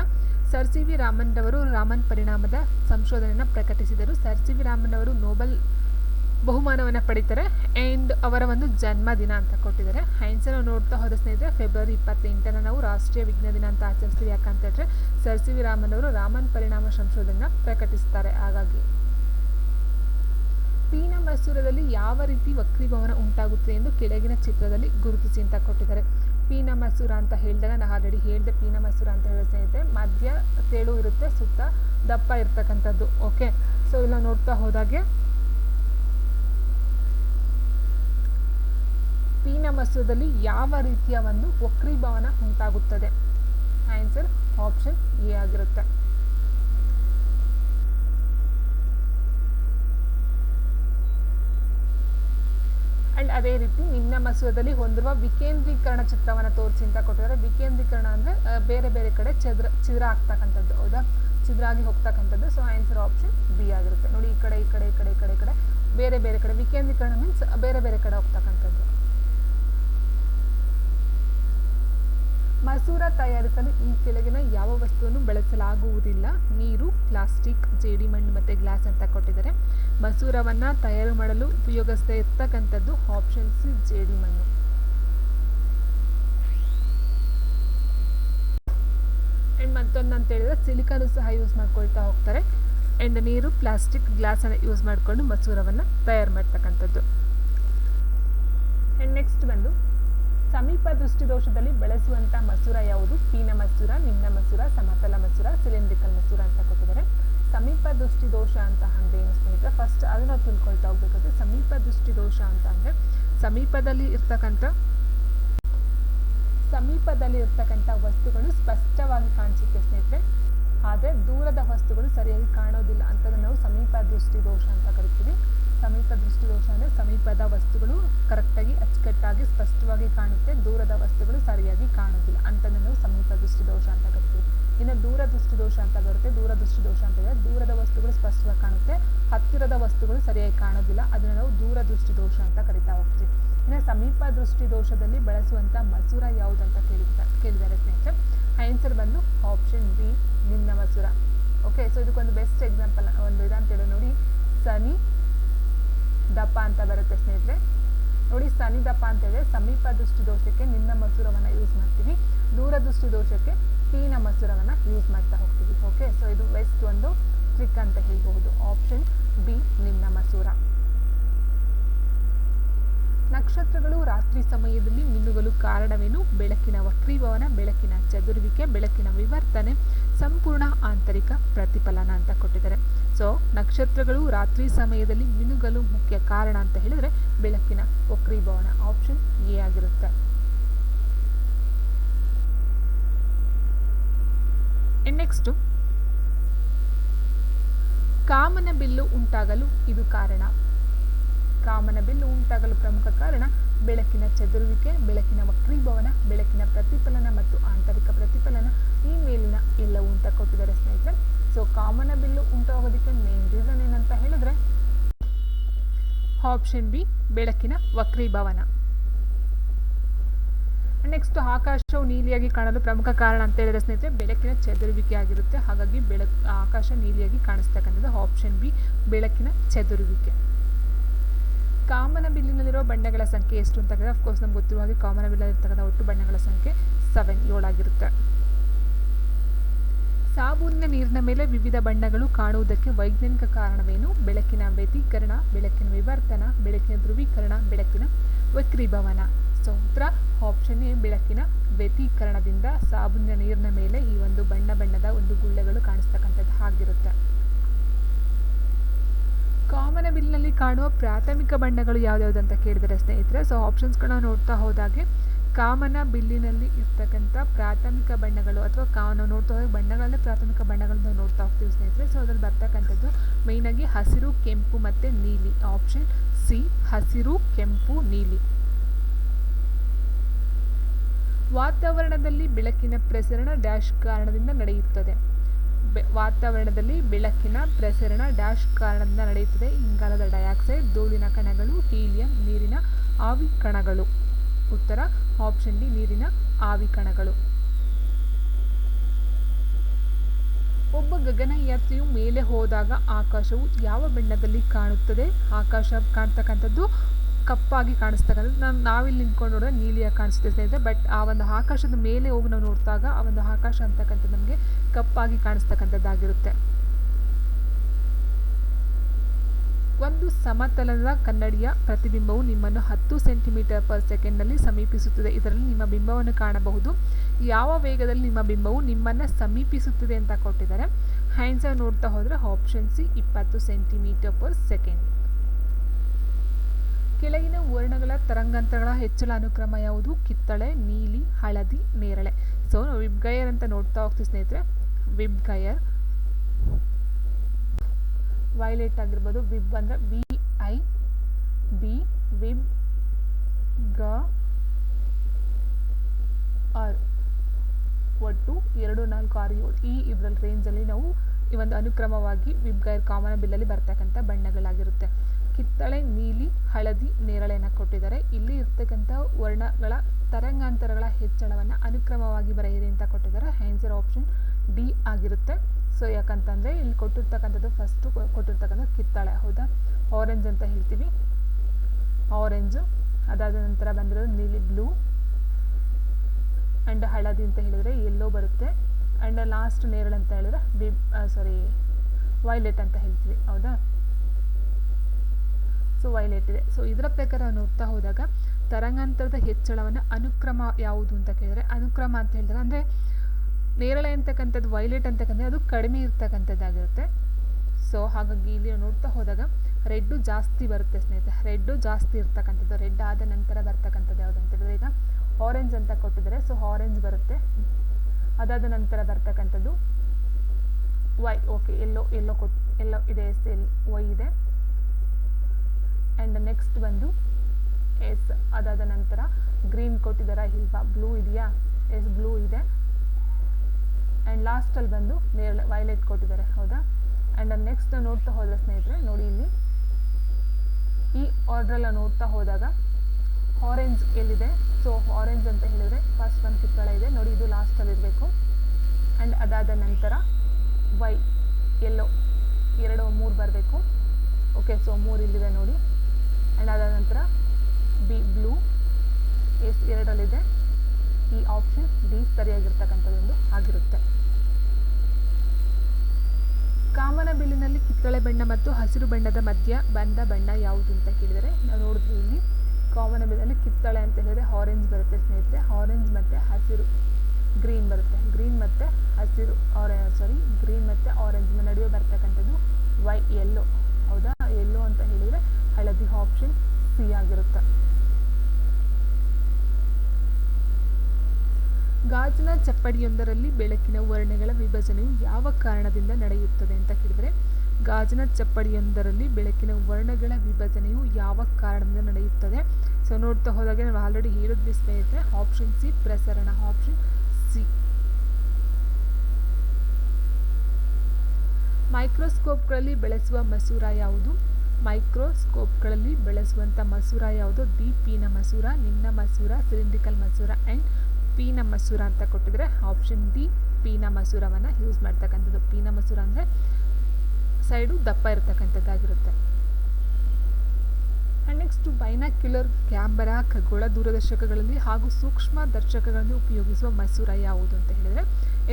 ಸರ್ ಸಿ ವಿ ರಾಮನ್ ಅವರು ರಾಮನ್ ಪರಿಣಾಮದ ಸಂಶೋಧನೆಯನ್ನು ಪ್ರಕಟಿಸಿದರು. ಸರ್ ಸಿ ವಿ ರಾಮನ್ ಅವರು ನೋಬೆಲ್ ಬಹುಮಾನವನ್ನು ಪಡಿತಾರೆ ಆ್ಯಂಡ್ ಅವರ ಒಂದು ಜನ್ಮದಿನ ಅಂತ ಕೊಟ್ಟಿದ್ದಾರೆ. ಆನ್ಸರ್ ನೋಡ್ತಾ ಹೋದ ಸ್ನೇಹಿತರೆ, ಫೆಬ್ರವರಿ ಇಪ್ಪತ್ತೆಂಟನ ನಾವು ರಾಷ್ಟ್ರೀಯ ವಿಜ್ಞಾನ ದಿನ ಅಂತ ಆಚರಿಸ್ತೀವಿ. ಯಾಕಂತ ಹೇಳಿದ್ರೆ ಸರ್ ಸಿ ವಿ ರಾಮನ್ ಅವರು ರಾಮನ್ ಪರಿಣಾಮ ಸಂಶೋಧನೆಯನ್ನು ಪ್ರಕಟಿಸ್ತಾರೆ. ಹಾಗಾಗಿ ಪೀನ ಮಸೂರದಲ್ಲಿ ಯಾವ ರೀತಿ ವಕ್ರೀಭವನ ಉಂಟಾಗುತ್ತದೆ ಎಂದು ಕೆಳಗಿನ ಚಿತ್ರದಲ್ಲಿ ಗುರುತಿಸಿ ಅಂತ ಕೊಟ್ಟಿದ್ದಾರೆ. ಪೀನ ಮಸೂರ ಅಂತ ಹೇಳಿದಾಗ ನಾನು ಆಲ್ರೆಡಿ ಹೇಳಿದೆ ಪೀನ ಮಸೂರ ಅಂತ ಹೇಳಿ ಸ್ನೇಹಿತರೆ, ಮಧ್ಯ ತೆಳು ಇರುತ್ತೆ, ಸುತ್ತ ದಪ್ಪ ಇರ್ತಕ್ಕಂಥದ್ದು ಓಕೆ ಸೊ ಇಲ್ಲ ನೋಡ್ತಾ ಹೋದಾಗೆ. ಪೀನ ಮಸೂರದಲ್ಲಿ ಯಾವ ರೀತಿಯ ಒಂದು ವಕ್ರೀಭವನ ಉಂಟಾಗುತ್ತದೆ? ಆನ್ಸರ್ ಆಪ್ಷನ್ ಎ ಆಗಿರುತ್ತೆ. ಅದೇ ರೀತಿ ನಿಮ್ನ ಮಸೂರದಲ್ಲಿ ಹೊಂದಿರುವ ವಿಕೇಂದ್ರೀಕರಣ ಚಿತ್ರವನ್ನು ತೋರಿಸಿ ಅಂತ ಕೊಟ್ಟಿದ್ದಾರೆ. ವಿಕೇಂದ್ರೀಕರಣ ಅಂದರೆ ಬೇರೆ ಬೇರೆ ಕಡೆ ಚದ್ರ, ಚಿದ್ರ ಆಗ್ತಕ್ಕಂಥದ್ದು, ಹೌದಾ? ಚಿದ್ರಾಗಿ ಹೋಗ್ತಕ್ಕಂಥದ್ದು. ಸೊ ಆನ್ಸರ್ ಆಪ್ಷನ್ ಬಿ ಆಗಿರುತ್ತೆ. ನೋಡಿ, ಈ ಕಡೆ ಈ ಕಡೆ ಈ ಕಡೆ ಈ ಕಡೆ ಈ ಕಡೆ. ಬೇರೆ ಬೇರೆ ಕಡೆ. ವಿಕೇಂದ್ರೀಕರಣ ಮೀನ್ಸ್ ಬೇರೆ ಬೇರೆ ಕಡೆ ಹೋಗ್ತಕ್ಕಂಥದ್ದು. ಮಸೂರ ತಯಾರಿಸಲು ಈ ಕೆಳಗಿನ ಯಾವ ವಸ್ತುವನ್ನು ಬಳಸಲಾಗುವುದಿಲ್ಲ? ನೀರು, ಪ್ಲಾಸ್ಟಿಕ್ ಜೇಡಿಮಣ್ಣು ಮತ್ತು ಗ್ಲಾಸ್ ಅಂತ ಕೊಟ್ಟಿದ್ದಾರೆ. ಮಸೂರವನ್ನು ತಯಾರು ಮಾಡಲು ಉಪಯೋಗಿಸ್ತಾ ಇರ್ತಕ್ಕಂಥದ್ದು ಆಪ್ಷನ್ ಸಿ ಜೇಡಿಮಣ್ಣು ಆ್ಯಂಡ್ ಮತ್ತೊಂದು ಅಂತ ಹೇಳಿದ್ರೆ ಸಿಲಿಕಾನು ಸಹ ಯೂಸ್ ಮಾಡ್ಕೊಳ್ತಾ ಹೋಗ್ತಾರೆ. ಆ್ಯಂಡ್ ನೀರು, ಪ್ಲಾಸ್ಟಿಕ್ ಗ್ಲಾಸನ್ನು ಯೂಸ್ ಮಾಡಿಕೊಂಡು ಮಸೂರವನ್ನು ತಯಾರು ಮಾಡ್ತಕ್ಕಂಥದ್ದು. ಆ್ಯಂಡ್ ನೆಕ್ಸ್ಟ್ ಬಂದು ಸಮೀಪ ದೃಷ್ಟಿದೋಷದಲ್ಲಿ ಬೆಳೆಸುವಂಥ ಮಸೂರ ಯಾವುದು? ಪೀನ ಮಸೂರ, ನಿಮ್ನ ಮಸೂರ, ಸಮತಲ ಮಸೂರ, ಸಿಲಿಂಡ್ರಿಕಲ್ ಮಸೂರ ಅಂತ ಕೊಟ್ಟಿದ್ದಾರೆ. ಸಮೀಪ ದೃಷ್ಟಿದೋಷ ಅಂತ ಅಂದ್ರೆ ಏನು ಸ್ನೇಹಿತರೆ? ಫಸ್ಟ್ ಅದನ್ನು ತಿಳ್ಕೊಳ್ತಾ ಹೋಗ್ಬೇಕಂದ್ರೆ ಸಮೀಪ ದೃಷ್ಟಿದೋಷ ಅಂತ ಅಂದರೆ ಸಮೀಪದಲ್ಲಿ ಇರ್ತಕ್ಕಂಥ ಸಮೀಪದಲ್ಲಿ ಇರ್ತಕ್ಕಂಥ ವಸ್ತುಗಳು ಸ್ಪಷ್ಟವಾಗಿ ಕಾಣಿಸುತ್ತೆ ಸ್ನೇಹಿತರೆ. ಆದರೆ ದೂರದ ವಸ್ತುಗಳು ಸರಿಯಾಗಿ ಕಾಣೋದಿಲ್ಲ ಅಂತ ನಾವು ಸಮೀಪ ದೃಷ್ಟಿದೋಷ ಅಂತ ಕರಿತೀವಿ. ಸಮೀಪ ದೃಷ್ಟಿದೋಷ ಅಂದರೆ ಸಮೀಪದ ವಸ್ತುಗಳು ಕರೆಕ್ಟಾಗಿ ಅಚ್ಚುಕಟ್ಟಾಗಿ ಸ್ಪಷ್ಟವಾಗಿ ಕಾಣುತ್ತೆ. ದೂರದ ವಸ್ತುಗಳು ಸರಿಯಾಗಿ ಕಾಣೋದಿಲ್ಲ ಅಂತದನ್ನು ನಾವು ಸಮೀಪ ದೃಷ್ಟಿದೋಷ ಅಂತ ಕರಿತೀವಿ. ಇನ್ನು ದೂರ ದೃಷ್ಟಿದೋಷ ಅಂತ ಬರುತ್ತೆ. ದೂರ ದೃಷ್ಟಿದೋಷ ಅಂತ ಹೇಳಿದ್ರೆ ದೂರದ ವಸ್ತುಗಳು ಸ್ಪಷ್ಟವಾಗಿ ಕಾಣುತ್ತೆ. ಹತ್ತಿರದ ವಸ್ತುಗಳು ಸರಿಯಾಗಿ ಕಾಣೋದಿಲ್ಲ ಅದನ್ನು ನಾವು ದೂರ ದೃಷ್ಟಿದೋಷ ಅಂತ ಕರಿತಾ ಹೋಗ್ತೀವಿ. ಇನ್ನು ಸಮೀಪ ದೃಷ್ಟಿದೋಷದಲ್ಲಿ ಬಳಸುವಂಥ ಮಸೂರ ಯಾವುದಂತ ಕೇಳಿದ್ದಾರೆ ಕೇಳಿದ್ದಾರೆ ಸ್ನೇಹಿತರೆ ಆನ್ಸರ್ ಬಂದು ಆಪ್ಷನ್ ಬಿ, ನಿನ್ನ ಮಸೂರ. ಓಕೆ ಸೊ ಇದಕ್ಕೊಂದು ಬೆಸ್ಟ್ ಎಕ್ಸಾಂಪಲ್ ಒಂದು ಇದಂತೇಳಿ ನೋಡಿ, ಸನಿ ದಪ್ಪ ಅಂತ ಬರುತ್ತೆ ಸ್ನೇಹಿತರೆ. ನೋಡಿ ಸನಿ ದಪ್ಪ ಅಂತ ಹೇಳಿದ್ರೆ ಸಮೀಪ ದೃಷ್ಟಿದೋಷಕ್ಕೆ ನಿನ್ನ ಮಸೂರವನ್ನು ಯೂಸ್ ಮಾಡ್ತೀವಿ ದೂರ ದೃಷ್ಟಿದೋಷಕ್ಕೆ ಪೀನ ಮಸೂರವನ್ನು ಯೂಸ್ ಮಾಡ್ತಾ ಹೋಗ್ತೀವಿ. ಓಕೆ ಸೊ ಇದು ಬೆಸ್ಟ್ ಒಂದು ಟ್ರಿಕ್ ಅಂತ ಹೇಳ್ಬೋದು ಆಪ್ಷನ್ ಬಿ ನಿನ್ನ ಮಸೂರ. ನಕ್ಷತ್ರಗಳು ರಾತ್ರಿ ಸಮಯದಲ್ಲಿ ಮಿನುಗಲು ಕಾರಣವೇನು? ಬೆಳಕಿನ ವಕ್ರೀಭವನ, ಬೆಳಕಿನ ಚದುರುವಿಕೆ, ಬೆಳಕಿನ ವಿವರ್ತನೆ, ಸಂಪೂರ್ಣ ಆಂತರಿಕ ಪ್ರತಿಫಲನ ಅಂತ ಕೊಟ್ಟಿದ್ದಾರೆ. ಸೊ ನಕ್ಷತ್ರಗಳು ರಾತ್ರಿ ಸಮಯದಲ್ಲಿ ಮಿನುಗಲು ಮುಖ್ಯ ಕಾರಣ ಅಂತ ಹೇಳಿದ್ರೆ ಬೆಳಕಿನ ವಕ್ರೀಭವನ ಆಪ್ಷನ್ ಎ ಆಗಿರುತ್ತೆ. ನೆಕ್ಸ್ಟು ಕಾಮನ ಬಿಲ್ಲು ಉಂಟಾಗಲು ಇದು ಕಾರಣ. ಕಾಮನ ಬಿಲ್ಲು ಉಂಟಾಗಲು ಪ್ರಮುಖ ಕಾರಣ ಬೆಳಕಿನ ಚದುರುವಿಕೆ, ಬೆಳಕಿನ ವಕ್ರೀಭವನ, ಬೆಳಕಿನ ಪ್ರತಿಫಲನ ಮತ್ತು ಆಂತರಿಕ ಪ್ರತಿಫಲನ ಈ ಮೇಲಿನ ಎಲ್ಲವೂ ಅಂತ ಕೊಟ್ಟಿದ್ದಾರೆ ಸ್ನೇಹಿತರೆ. ಸೊ ಕಾಮನ ಬಿಲ್ಲು ಉಂಟಾಗೋದಕ್ಕೆ ಮೇನ್ ರೀಸನ್ ಏನಂತ ಹೇಳಿದ್ರೆ ಆಪ್ಷನ್ ಬಿ ಬೆಳಕಿನ ವಕ್ರೀಭವನ. ನೆಕ್ಸ್ಟ್ ಆಕಾಶವು ನೀಲಿಯಾಗಿ ಕಾಣಲು ಪ್ರಮುಖ ಕಾರಣ ಅಂತ ಹೇಳಿದ್ರೆ ಸ್ನೇಹಿತರೆ, ಬೆಳಕಿನ ಚದುರುವಿಕೆ ಆಗಿರುತ್ತೆ. ಹಾಗಾಗಿ ಬೆಳಕು, ಆಕಾಶ ನೀಲಿಯಾಗಿ ಕಾಣಿಸ್ತಕ್ಕಂಥದ್ದು ಆಪ್ಷನ್ ಬಿ ಬೆಳಕಿನ ಚದುರುವಿಕೆ. ಕಾಮನ ಬಿಲ್ಲಿನಲ್ಲಿರೋ ಬಣ್ಣಗಳ ಸಂಖ್ಯೆ ಎಷ್ಟು ಅಂತ ಕೇಳಿದ್ರೆ ಅಫ್ಕೋರ್ಸ್ ನಮ್ಗೆ ಗೊತ್ತಿರುವ ಹಾಗೆ ಕಾಮನ ಬಿಲ್ಲಲ್ಲಿರ್ತಕ್ಕಂಥ ಒಟ್ಟು ಬಣ್ಣಗಳ ಸಂಖ್ಯೆ ಸೆವೆನ್ ಏಳಾಗಿರುತ್ತೆ ಸಾಬೂನಿನ ನೀರಿನ ಮೇಲೆ ವಿವಿಧ ಬಣ್ಣಗಳು ಕಾಣುವುದಕ್ಕೆ ವೈಜ್ಞಾನಿಕ ಕಾರಣವೇನು? ಬೆಳಕಿನ ವ್ಯತೀಕರಣ, ಬೆಳಕಿನ ವಿವರ್ತನ, ಬೆಳಕಿನ ಧ್ರುವೀಕರಣ, ಬೆಳಕಿನ ವಕ್ರೀಭವನ. ಸೊ ಉತ್ತರ ಆಪ್ಷನ್ ಎ, ಬೆಳಕಿನ ವ್ಯತೀಕರಣದಿಂದ ಸಾಬೂನಿನ ನೀರಿನ ಮೇಲೆ ಈ ಒಂದು ಬಣ್ಣ ಬಣ್ಣದ ಒಂದು ಗುಳ್ಳೆಗಳು ಕಾಣಿಸ್ತಕ್ಕಂಥದ್ದು ಆಗಿರುತ್ತೆ ಕಾಮನ ಬಿಲ್ನಲ್ಲಿ ಕಾಣುವ ಪ್ರಾಥಮಿಕ ಬಣ್ಣಗಳು ಯಾವ್ಯಾವ್ದು ಅಂತ ಕೇಳಿದರೆ ಸ್ನೇಹಿತರೆ ಸೊ ಆಪ್ಷನ್ಸ್ಗಳನ್ನ ನೋಡ್ತಾ ಹೋದಾಗೆ ಕಾಮನ ಬಿಲ್ಲಿನಲ್ಲಿ ಇರ್ತಕ್ಕಂಥ ಪ್ರಾಥಮಿಕ ಬಣ್ಣಗಳು ಅಥವಾ ಕಾ, ನಾವು ನೋಡ್ತಾ ಹೋದಾಗ ಬಣ್ಣಗಳಲ್ಲೇ ಪ್ರಾಥಮಿಕ ಬಣ್ಣಗಳನ್ನು ನೋಡ್ತಾ ಹೋಗ್ತೀವಿ ಸ್ನೇಹಿತರೆ. ಸೊ ಅದ್ರಲ್ಲಿ ಬರ್ತಕ್ಕಂಥದ್ದು ಮೇಯ್ನಾಗಿ ಹಸಿರು, ಕೆಂಪು ಮತ್ತು ನೀಲಿ. ಆಪ್ಷನ್ ಸಿ ಹಸಿರು, ಕೆಂಪು, ನೀಲಿ. ವಾತಾವರಣದಲ್ಲಿ ಬೆಳಕಿನ ಪ್ರಸರಣ ಡ್ಯಾಶ್ ಕಾರಣದಿಂದ ನಡೆಯುತ್ತದೆ. ವಾತಾವರಣದಲ್ಲಿ ಬೆಳಕಿನ ಪ್ರಸರಣ ಡ್ಯಾಶ್ ಕಾರಣದಿಂದ ನಡೆಯುತ್ತದೆ. ಇಂಗಾಲದ ಡೈಆಕ್ಸೈಡ್, ಧೂಳಿನ ಕಣಗಳು, ಹೀಲಿಯಂ, ನೀರಿನ ಆವಿ ಕಣಗಳು. ಉತ್ತರ, ಆಪ್ಷನ್ ಡಿ, ನೀರಿನ ಆವಿ ಕಣಗಳು. ಒಬ್ಬ ಗಗನಯಾತ್ರಿಯು ಮೇಲೆ ಹೋದಾಗ ಆಕಾಶವು ಯಾವ ಬಣ್ಣದಲ್ಲಿ ಕಾಣುತ್ತದೆ? ಆಕಾಶ ಕಾಣ್ತಕ್ಕಂಥದ್ದು ಕಪ್ಪಾಗಿ ಕಾಣಿಸ್ತಕ್ಕಂಥದ್ದು ನಾವು ನಾವಿಲ್ಲಿ ನಿಂತ್ಕೊಂಡು ನೋಡಿದ್ರೆ ನೀಲಿಯಾಗಿ ಕಾಣಿಸ್ತಾ ಸ್ನೇಹಿತರೆ ಬಟ್ ಆ ಒಂದು ಆಕಾಶದ ಮೇಲೆ ಹೋಗಿ ನಾವು ನೋಡಿದಾಗ ಆ ಒಂದು ಆಕಾಶ ಅಂತಕ್ಕಂಥದ್ದು ನಮಗೆ ಕಪ್ಪಾಗಿ ಕಾಣಿಸ್ತಕ್ಕಂಥದ್ದಾಗಿರುತ್ತೆ. ಒಂದು ಸಮತಲದ ಕನ್ನಡಿಯ ಪ್ರತಿಬಿಂಬವು ನಿಮ್ಮನ್ನು ಹತ್ತು ಸೆಂಟಿಮೀಟರ್ ಪರ್ ಸೆಕೆಂಡ್ನಲ್ಲಿ ಸಮೀಪಿಸುತ್ತದೆ. ಇದರಲ್ಲಿ ನಿಮ್ಮ ಬಿಂಬವನ್ನು ಕಾಣಬಹುದು. ಯಾವ ವೇಗದಲ್ಲಿ ನಿಮ್ಮ ಬಿಂಬವು ನಿಮ್ಮನ್ನು ಸಮೀಪಿಸುತ್ತದೆ ಅಂತ ಕೊಟ್ಟಿದ್ದಾರೆ. ಹ್ಯಾಂಡ್ಸ್ ನೋಡ್ತಾ ಹೋದರೆ ಆಪ್ಷನ್ ಸಿ ಇಪ್ಪತ್ತು ಸೆಂಟಿಮೀಟರ್ ಪರ್ ಸೆಕೆಂಡ್. ಕೆಳಗಿನ ವರ್ಣಗಳ ತರಂಗಾಂತರಗಳ ಹೆಚ್ಚಳ ಅನುಕ್ರಮ ಯಾವುದು? ಕಿತ್ತಳೆ, ನೀಲಿ, ಹಳದಿ, ನೇರಳೆ. ಸೊ ವಿಬ್ಗಯರ್ ಅಂತ ನೋಡ್ತಾ ಹೋಗ್ತೀವಿ ಸ್ನೇಹಿತರೆ. ವಿಬ್ಗಯರ್ ವೈಲೆಟ್ ಆಗಿರ್ಬೋದು. ವಿಬ್ ಅಂದರೆ ವಿ ಐ ಬಿ ವಿಬ್ ಗ ಆರ್ ಒಟ್ಟು ಎರಡು, ನಾಲ್ಕು, ಆರು, ಏಳು. ಈ ಇದರಲ್ಲಿ ರೇಂಜಲ್ಲಿ ನಾವು ಈ ಒಂದು ಅನುಕ್ರಮವಾಗಿ ವಿಬ್ಗೈರ್ ಕಾಮನ ಬಿಲ್ಲಲ್ಲಿ ಬರ್ತಕ್ಕಂಥ ಬಣ್ಣಗಳಾಗಿರುತ್ತೆ. ಕಿತ್ತಳೆ, ನೀಲಿ, ಹಳದಿ ನೇರಳೆಯನ್ನು ಕೊಟ್ಟಿದ್ದಾರೆ. ಇಲ್ಲಿ ಇರ್ತಕ್ಕಂಥ ವರ್ಣಗಳ ತರಂಗಾಂತರಗಳ ಹೆಚ್ಚಳವನ್ನು ಅನುಕ್ರಮವಾಗಿ ಬರೆಯಿರಿ ಅಂತ ಕೊಟ್ಟಿದ್ದಾರೆ. ಆನ್ಸರ್ ಆಪ್ಷನ್ ಡಿ ಆಗಿರುತ್ತೆ. ಸೊ ಯಾಕಂತಂದರೆ ಇಲ್ಲಿ ಕೊಟ್ಟಿರ್ತಕ್ಕಂಥದ್ದು ಫಸ್ಟು ಕೊಟ್ಟಿರ್ತಕ್ಕಂಥ ಕಿತ್ತಳೆ, ಹೌದಾ? ಆರೆಂಜ್ ಅಂತ ಹೇಳ್ತೀವಿ. ಆರೆಂಜು ಅದಾದ ನಂತರ ಬಂದಿರೋದು ನೀಲಿ ಬ್ಲೂ ಆ್ಯಂಡ್ ಹಳದಿ ಅಂತ ಹೇಳಿದರೆ ಎಲ್ಲೋ ಬರುತ್ತೆ. ಆ್ಯಂಡ್ ಲಾಸ್ಟ್ ನೇರಳೆ ಅಂತ ಹೇಳಿದ್ರೆ, ಬಿ ಸಾರಿ ವೈಲೆಟ್ ಅಂತ ಹೇಳ್ತೀವಿ, ಹೌದಾ? ಸೊ ವೈಲೆಟ್ ಇದೆ ಸೊ ಇದರ ಪ್ರಕಾರ ನೋಡ್ತಾ ಹೋದಾಗ ತರಂಗಾಂತರದ ಹೆಚ್ಚಳವನ್ನು ಅನುಕ್ರಮ ಯಾವುದು ಅಂತ ಕೇಳಿದರೆ ಅನುಕ್ರಮ ಅಂತ ಹೇಳಿದಾಗ ಅಂದರೆ ನೇರಳೆ ಅಂತಕ್ಕಂಥದ್ದು ವೈಲೆಟ್ ಅಂತಕ್ಕಂಥದ್ದು, ಅದು ಕಡಿಮೆ ಇರ್ತಕ್ಕಂಥದ್ದಾಗಿರುತ್ತೆ. ಸೊ ಹಾಗಾಗಿ ಇಲ್ಲಿ ನೋಡ್ತಾ ಹೋದಾಗ ರೆಡ್ಡು ಜಾಸ್ತಿ ಬರುತ್ತೆ ಸ್ನೇಹಿತರೆ. ರೆಡ್ಡು ಜಾಸ್ತಿ ಇರ್ತಕ್ಕಂಥದ್ದು, ರೆಡ್ ಆದ ನಂತರ ಬರ್ತಕ್ಕಂಥದ್ದು ಯಾವುದು ಅಂತ ಹೇಳಿದ್ರೆ ಈಗ ಆರೆಂಜ್ ಅಂತ ಕೊಟ್ಟಿದ್ದಾರೆ. ಸೊ ಆರೆಂಜ್ ಬರುತ್ತೆ. ಅದಾದ ನಂತರ ಬರ್ತಕ್ಕಂಥದ್ದು ವೈ ಓಕೆ ಎಲ್ಲೋ ಎಲ್ಲೋ ಕೊಟ್ ಎಲ್ಲೋ ಇದೆ ಎಸ್ ವೈ ಇದೆ. ಆ್ಯಂಡ್ ನೆಕ್ಸ್ಟ್ ಬಂದು ಎಸ್ ಅದಾದ ನಂತರ ಗ್ರೀನ್ ಕೊಟ್ಟಿದ್ದಾರಾ ಇಲ್ವಾ ಬ್ಲೂ ಇದೆಯಾ? ಎಸ್ ಬ್ಲೂ ಇದೆ. ಆ್ಯಂಡ್ ಲಾಸ್ಟಲ್ಲಿ ಬಂದು ನೇರಳೆ ವೈಲೆಟ್ ಕೊಟ್ಟಿದ್ದಾರೆ ಹೌದಾ? ಆ್ಯಂಡ್ ನೆಕ್ಸ್ಟ್ ನೋಡ್ತಾ ಹೋದರೆ ಸ್ನೇಹಿತರೆ, ನೋಡಿ ಇಲ್ಲಿ. ಈ ಆರ್ಡ್ರೆಲ್ಲ ನೋಡ್ತಾ ಹೋದಾಗ ಆರೆಂಜ್ ಎಲ್ಲಿದೆ? ಸೊ ಆರೆಂಜ್ ಅಂತ ಹೇಳಿದರೆ ಫಸ್ಟ್ ಒಂದು ಕಿತ್ತಳೆ ಇದೆ. ನೋಡಿ ಇದು ಲಾಸ್ಟಲ್ಲಿ ಇರಬೇಕು. ಆ್ಯಂಡ್ ಅದಾದ ನಂತರ ವೈ ಎಲ್ಲೋ ಎರಡು, ಮೂರು ಬರಬೇಕು. ಓಕೆ ಸೊ ಮೂರು ಇಲ್ಲಿದೆ ನೋಡಿ. ಆ್ಯಂಡ್ ಅದಾದ ನಂತರ ಬಿ ಬ್ಲೂ ಎಸ್ ಎರಡಲ್ಲಿದೆ ಈ ಆಪ್ಷನ್ ಡಿ ಸರಿಯಾಗಿರ್ತಕ್ಕಂಥದ್ದೊಂದು ಆಗಿರುತ್ತೆ. ಕಾಮನ ಬಿಲ್ಲಿನಲ್ಲಿ ಕಿತ್ತಳೆ ಬಣ್ಣ ಮತ್ತು ಹಸಿರು ಬಣ್ಣದ ಮಧ್ಯ ಬಂದ ಬಣ್ಣ ಯಾವುದು ಅಂತ ಕೇಳಿದರೆ, ನಾವು ನೋಡಿದ್ವಿ ಇಲ್ಲಿ. ಕಾಮನ ಬಿಲ್ಲಿನಲ್ಲಿ ಕಿತ್ತಳೆ ಅಂತ ಹೇಳಿದರೆ ಆರೆಂಜ್ ಬರುತ್ತೆ ಸ್ನೇಹಿತರೆ. ಆರೆಂಜ್ ಮತ್ತು ಹಸಿರು ಗ್ರೀನ್ ಬರುತ್ತೆ. ಗ್ರೀನ್ ಮತ್ತು ಹಸಿರು ಆರೆ ಸಾರಿ ಗ್ರೀನ್ ಮತ್ತು ಆರೆಂಜ್ ನಡುವೆ ಬರ್ತಕ್ಕಂಥದ್ದು ವೈ ಎಲ್ಲೋ ಹೌದಾ? ಎಲ್ಲೋ ಅಂತ ಹೇಳಿದರೆ ಹಳದಿ ಆಪ್ಷನ್ ಸಿ ಆಗಿರುತ್ತೆ. ಗಾಜಿನ ಚಪ್ಪಡಿಯೊಂದರಲ್ಲಿ ಬೆಳಕಿನ ವರ್ಣಗಳ ವಿಭಜನೆಯು ಯಾವ ಕಾರಣದಿಂದ ನಡೆಯುತ್ತದೆ ಅಂತ ಕೇಳಿದರೆ, ಗಾಜಿನ ಚಪ್ಪಡಿಯೊಂದರಲ್ಲಿ ಬೆಳಕಿನ ವರ್ಣಗಳ ವಿಭಜನೆಯು ಯಾವ ಕಾರಣದಿಂದ ನಡೆಯುತ್ತದೆ? ಸೊ ನೋಡ್ತಾ ಹೋದಾಗ ನಾವು ಆಲ್ರೆಡಿ ಹೇಳಿದ್ವಿ ಸ್ನೇಹಿತರೆ ಆಪ್ಷನ್ ಸಿ ಪ್ರಸರಣ. ಆಪ್ಷನ್ ಸಿ ಮೈಕ್ರೋಸ್ಕೋಪ್ಗಳಲ್ಲಿ ಬೆಳೆಸುವ ಮಸೂರ ಯಾವುದು? ಮೈಕ್ರೋಸ್ಕೋಪ್ಗಳಲ್ಲಿ ಬೆಳೆಸುವಂಥ ಮಸೂರ ಯಾವುದು? ದಿ ಪೀನ ಮಸೂರ, ನಿನ್ನ ಮಸೂರ, ಸಿಲಿಂಡ್ರಿಕಲ್ ಮಸೂರ ಆ್ಯಂಡ್ ಪೀನ ಮಸೂರ ಅಂತ ಕೊಟ್ಟಿದ್ರೆ ಆಪ್ಷನ್ ಡಿ ಪೀನ ಮಸೂರವನ್ನು ಯೂಸ್ ಮಾಡ್ತಕ್ಕಂಥದ್ದು. ಪೀನ ಮಸೂರ ಅಂದರೆ ಸೈಡು ದಪ್ಪ ಇರತಕ್ಕಂಥದ್ದಾಗಿರುತ್ತೆ. ಆ್ಯಂಡ್ ನೆಕ್ಸ್ಟ್ ಬೈನಾಕ್ಯುಲರ್ ಕ್ಯಾಮರಾ ಖಗೋಳ ದೂರದರ್ಶಕಗಳಲ್ಲಿ ಹಾಗೂ ಸೂಕ್ಷ್ಮ ದರ್ಶಕಗಳಲ್ಲಿ ಉಪಯೋಗಿಸುವ ಮಸೂರ ಯಾವುದು ಅಂತ ಹೇಳಿದರೆ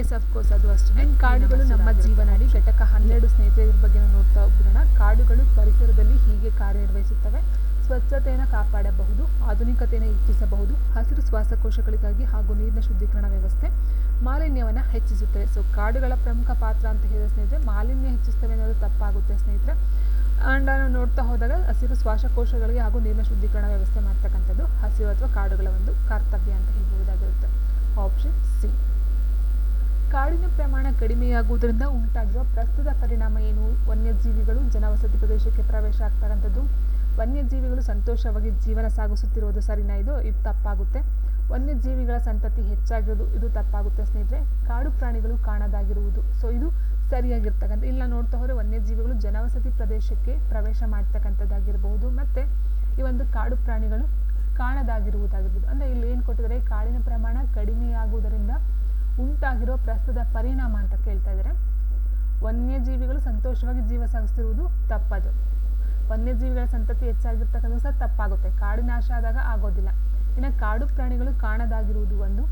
ಎಸ್ ಅಫ್ಕೋರ್ಸ್ ಅದು ಅಷ್ಟೇ. ಆ್ಯಂಡ್ ಕಾಡುಗಳು ನಮ್ಮ ಜೀವನಾಡಿ ಘಟಕ ಹನ್ನೆರಡು ಸ್ನೇಹಿತರ ಬಗ್ಗೆ ನಾವು ನೋಡ್ತಾ ಹೋಗೋಣ ಕಾಡುಗಳು ಪರಿಸರದಲ್ಲಿ ಹೀಗೆ ಕಾರ್ಯನಿರ್ವಹಿಸುತ್ತವೆ. ಸ್ವಚ್ಛತೆಯನ್ನು ಕಾಪಾಡಬಹುದು ಆಧುನಿಕತೆಯನ್ನು ಹೆಚ್ಚಿಸಬಹುದು ಹಸಿರು ಶ್ವಾಸಕೋಶಗಳಿಗಾಗಿ ಹಾಗೂ ನೀರಿನ ಶುದ್ಧೀಕರಣ ವ್ಯವಸ್ಥೆ ಮಾಲಿನ್ಯವನ್ನು ಹೆಚ್ಚಿಸುತ್ತವೆ. ಸೊ ಕಾಡುಗಳ ಪ್ರಮುಖ ಪಾತ್ರ ಅಂತ ಹೇಳಿದ ಸ್ನೇಹಿತರೆ ಮಾಲಿನ್ಯ ಹೆಚ್ಚಿಸ್ತವೆ ಅನ್ನೋದು ತಪ್ಪಾಗುತ್ತೆ ಸ್ನೇಹಿತರೆ. ಆ್ಯಂಡ್ ನಾವು ನೋಡ್ತಾ ಹೋದಾಗ ಹಸಿರು ಶ್ವಾಸಕೋಶಗಳಿಗೆ ಹಾಗೂ ನೀರಿನ ಶುದ್ಧೀಕರಣ ವ್ಯವಸ್ಥೆ ಮಾಡ್ತಕ್ಕಂಥದ್ದು ಹಸಿರು ಅಥವಾ ಕಾಡುಗಳ ಒಂದು ಕರ್ತವ್ಯ ಅಂತ ಹೇಳ್ಬೋದಾಗಿರುತ್ತೆ. ಆಪ್ಷನ್ ಸಿ ಕಾಡಿನ ಪ್ರಮಾಣ ಕಡಿಮೆಯಾಗುವುದರಿಂದ ಉಂಟಾಗಿರುವ ಪ್ರಸ್ತುತ ಪರಿಣಾಮ ಏನು? ವನ್ಯಜೀವಿಗಳು ಜನವಸತಿ ಪ್ರದೇಶಕ್ಕೆ ಪ್ರವೇಶ ಆಗ್ತಕ್ಕಂಥದ್ದು. ವನ್ಯಜೀವಿಗಳು ಸಂತೋಷವಾಗಿ ಜೀವನ ಸಾಗಿಸುತ್ತಿರುವುದು ಸರಿನಾ ಇದು? ಇದು ತಪ್ಪಾಗುತ್ತೆ. ವನ್ಯಜೀವಿಗಳ ಸಂತತಿ ಹೆಚ್ಚಾಗಿರೋದು ಇದು ತಪ್ಪಾಗುತ್ತೆ ಸ್ನೇಹಿತರೆ. ಕಾಡು ಪ್ರಾಣಿಗಳು ಕಾಣದಾಗಿರುವುದು. ಸೊ ಇದು ಸರಿಯಾಗಿರ್ತಕ್ಕಂಥ ಇಲ್ಲ ನೋಡ್ತಾ ಹೋದರೆ ವನ್ಯಜೀವಿಗಳು ಜನವಸತಿ ಪ್ರದೇಶಕ್ಕೆ ಪ್ರವೇಶ ಮಾಡ್ತಕ್ಕಂಥದ್ದಾಗಿರ್ಬೋದು ಮತ್ತು ಈ ಒಂದು ಕಾಡು ಪ್ರಾಣಿಗಳು ಕಾಣದಾಗಿರುವುದಾಗಿರ್ಬೋದು. ಅಂದರೆ ಇಲ್ಲಿ ಏನು ಕೊಟ್ಟಿದ್ದಾರೆ? ಕಾಡಿನ ಪ್ರಮಾಣ ಕಡಿಮೆಯಾಗುವುದರಿಂದ ಉಂಟಾಗಿರೋ ಪ್ರಸ್ತುತ ಪರಿಣಾಮ ಅಂತ ಕೇಳ್ತಾ ಇದ್ದಾರೆ. ವನ್ಯಜೀವಿಗಳು ಸಂತೋಷವಾಗಿ ಜೀವ ಸಾಗಿಸ್ತಿರುವುದು ತಪ್ಪದು. ವನ್ಯಜೀವಿಗಳ ಸಂತತಿ ಹೆಚ್ಚಾಗಿರ್ತಕ್ಕಂಥ ಸಹ ತಪ್ಪಾಗುತ್ತೆ. ಕಾಡು ನಾಶ ಆದಾಗ ಆಗೋದಿಲ್ಲ. ಇನ್ನು ಕಾಡು ಪ್ರಾಣಿಗಳು ಕಾಣದಾಗಿರುವುದು ಒಂದು.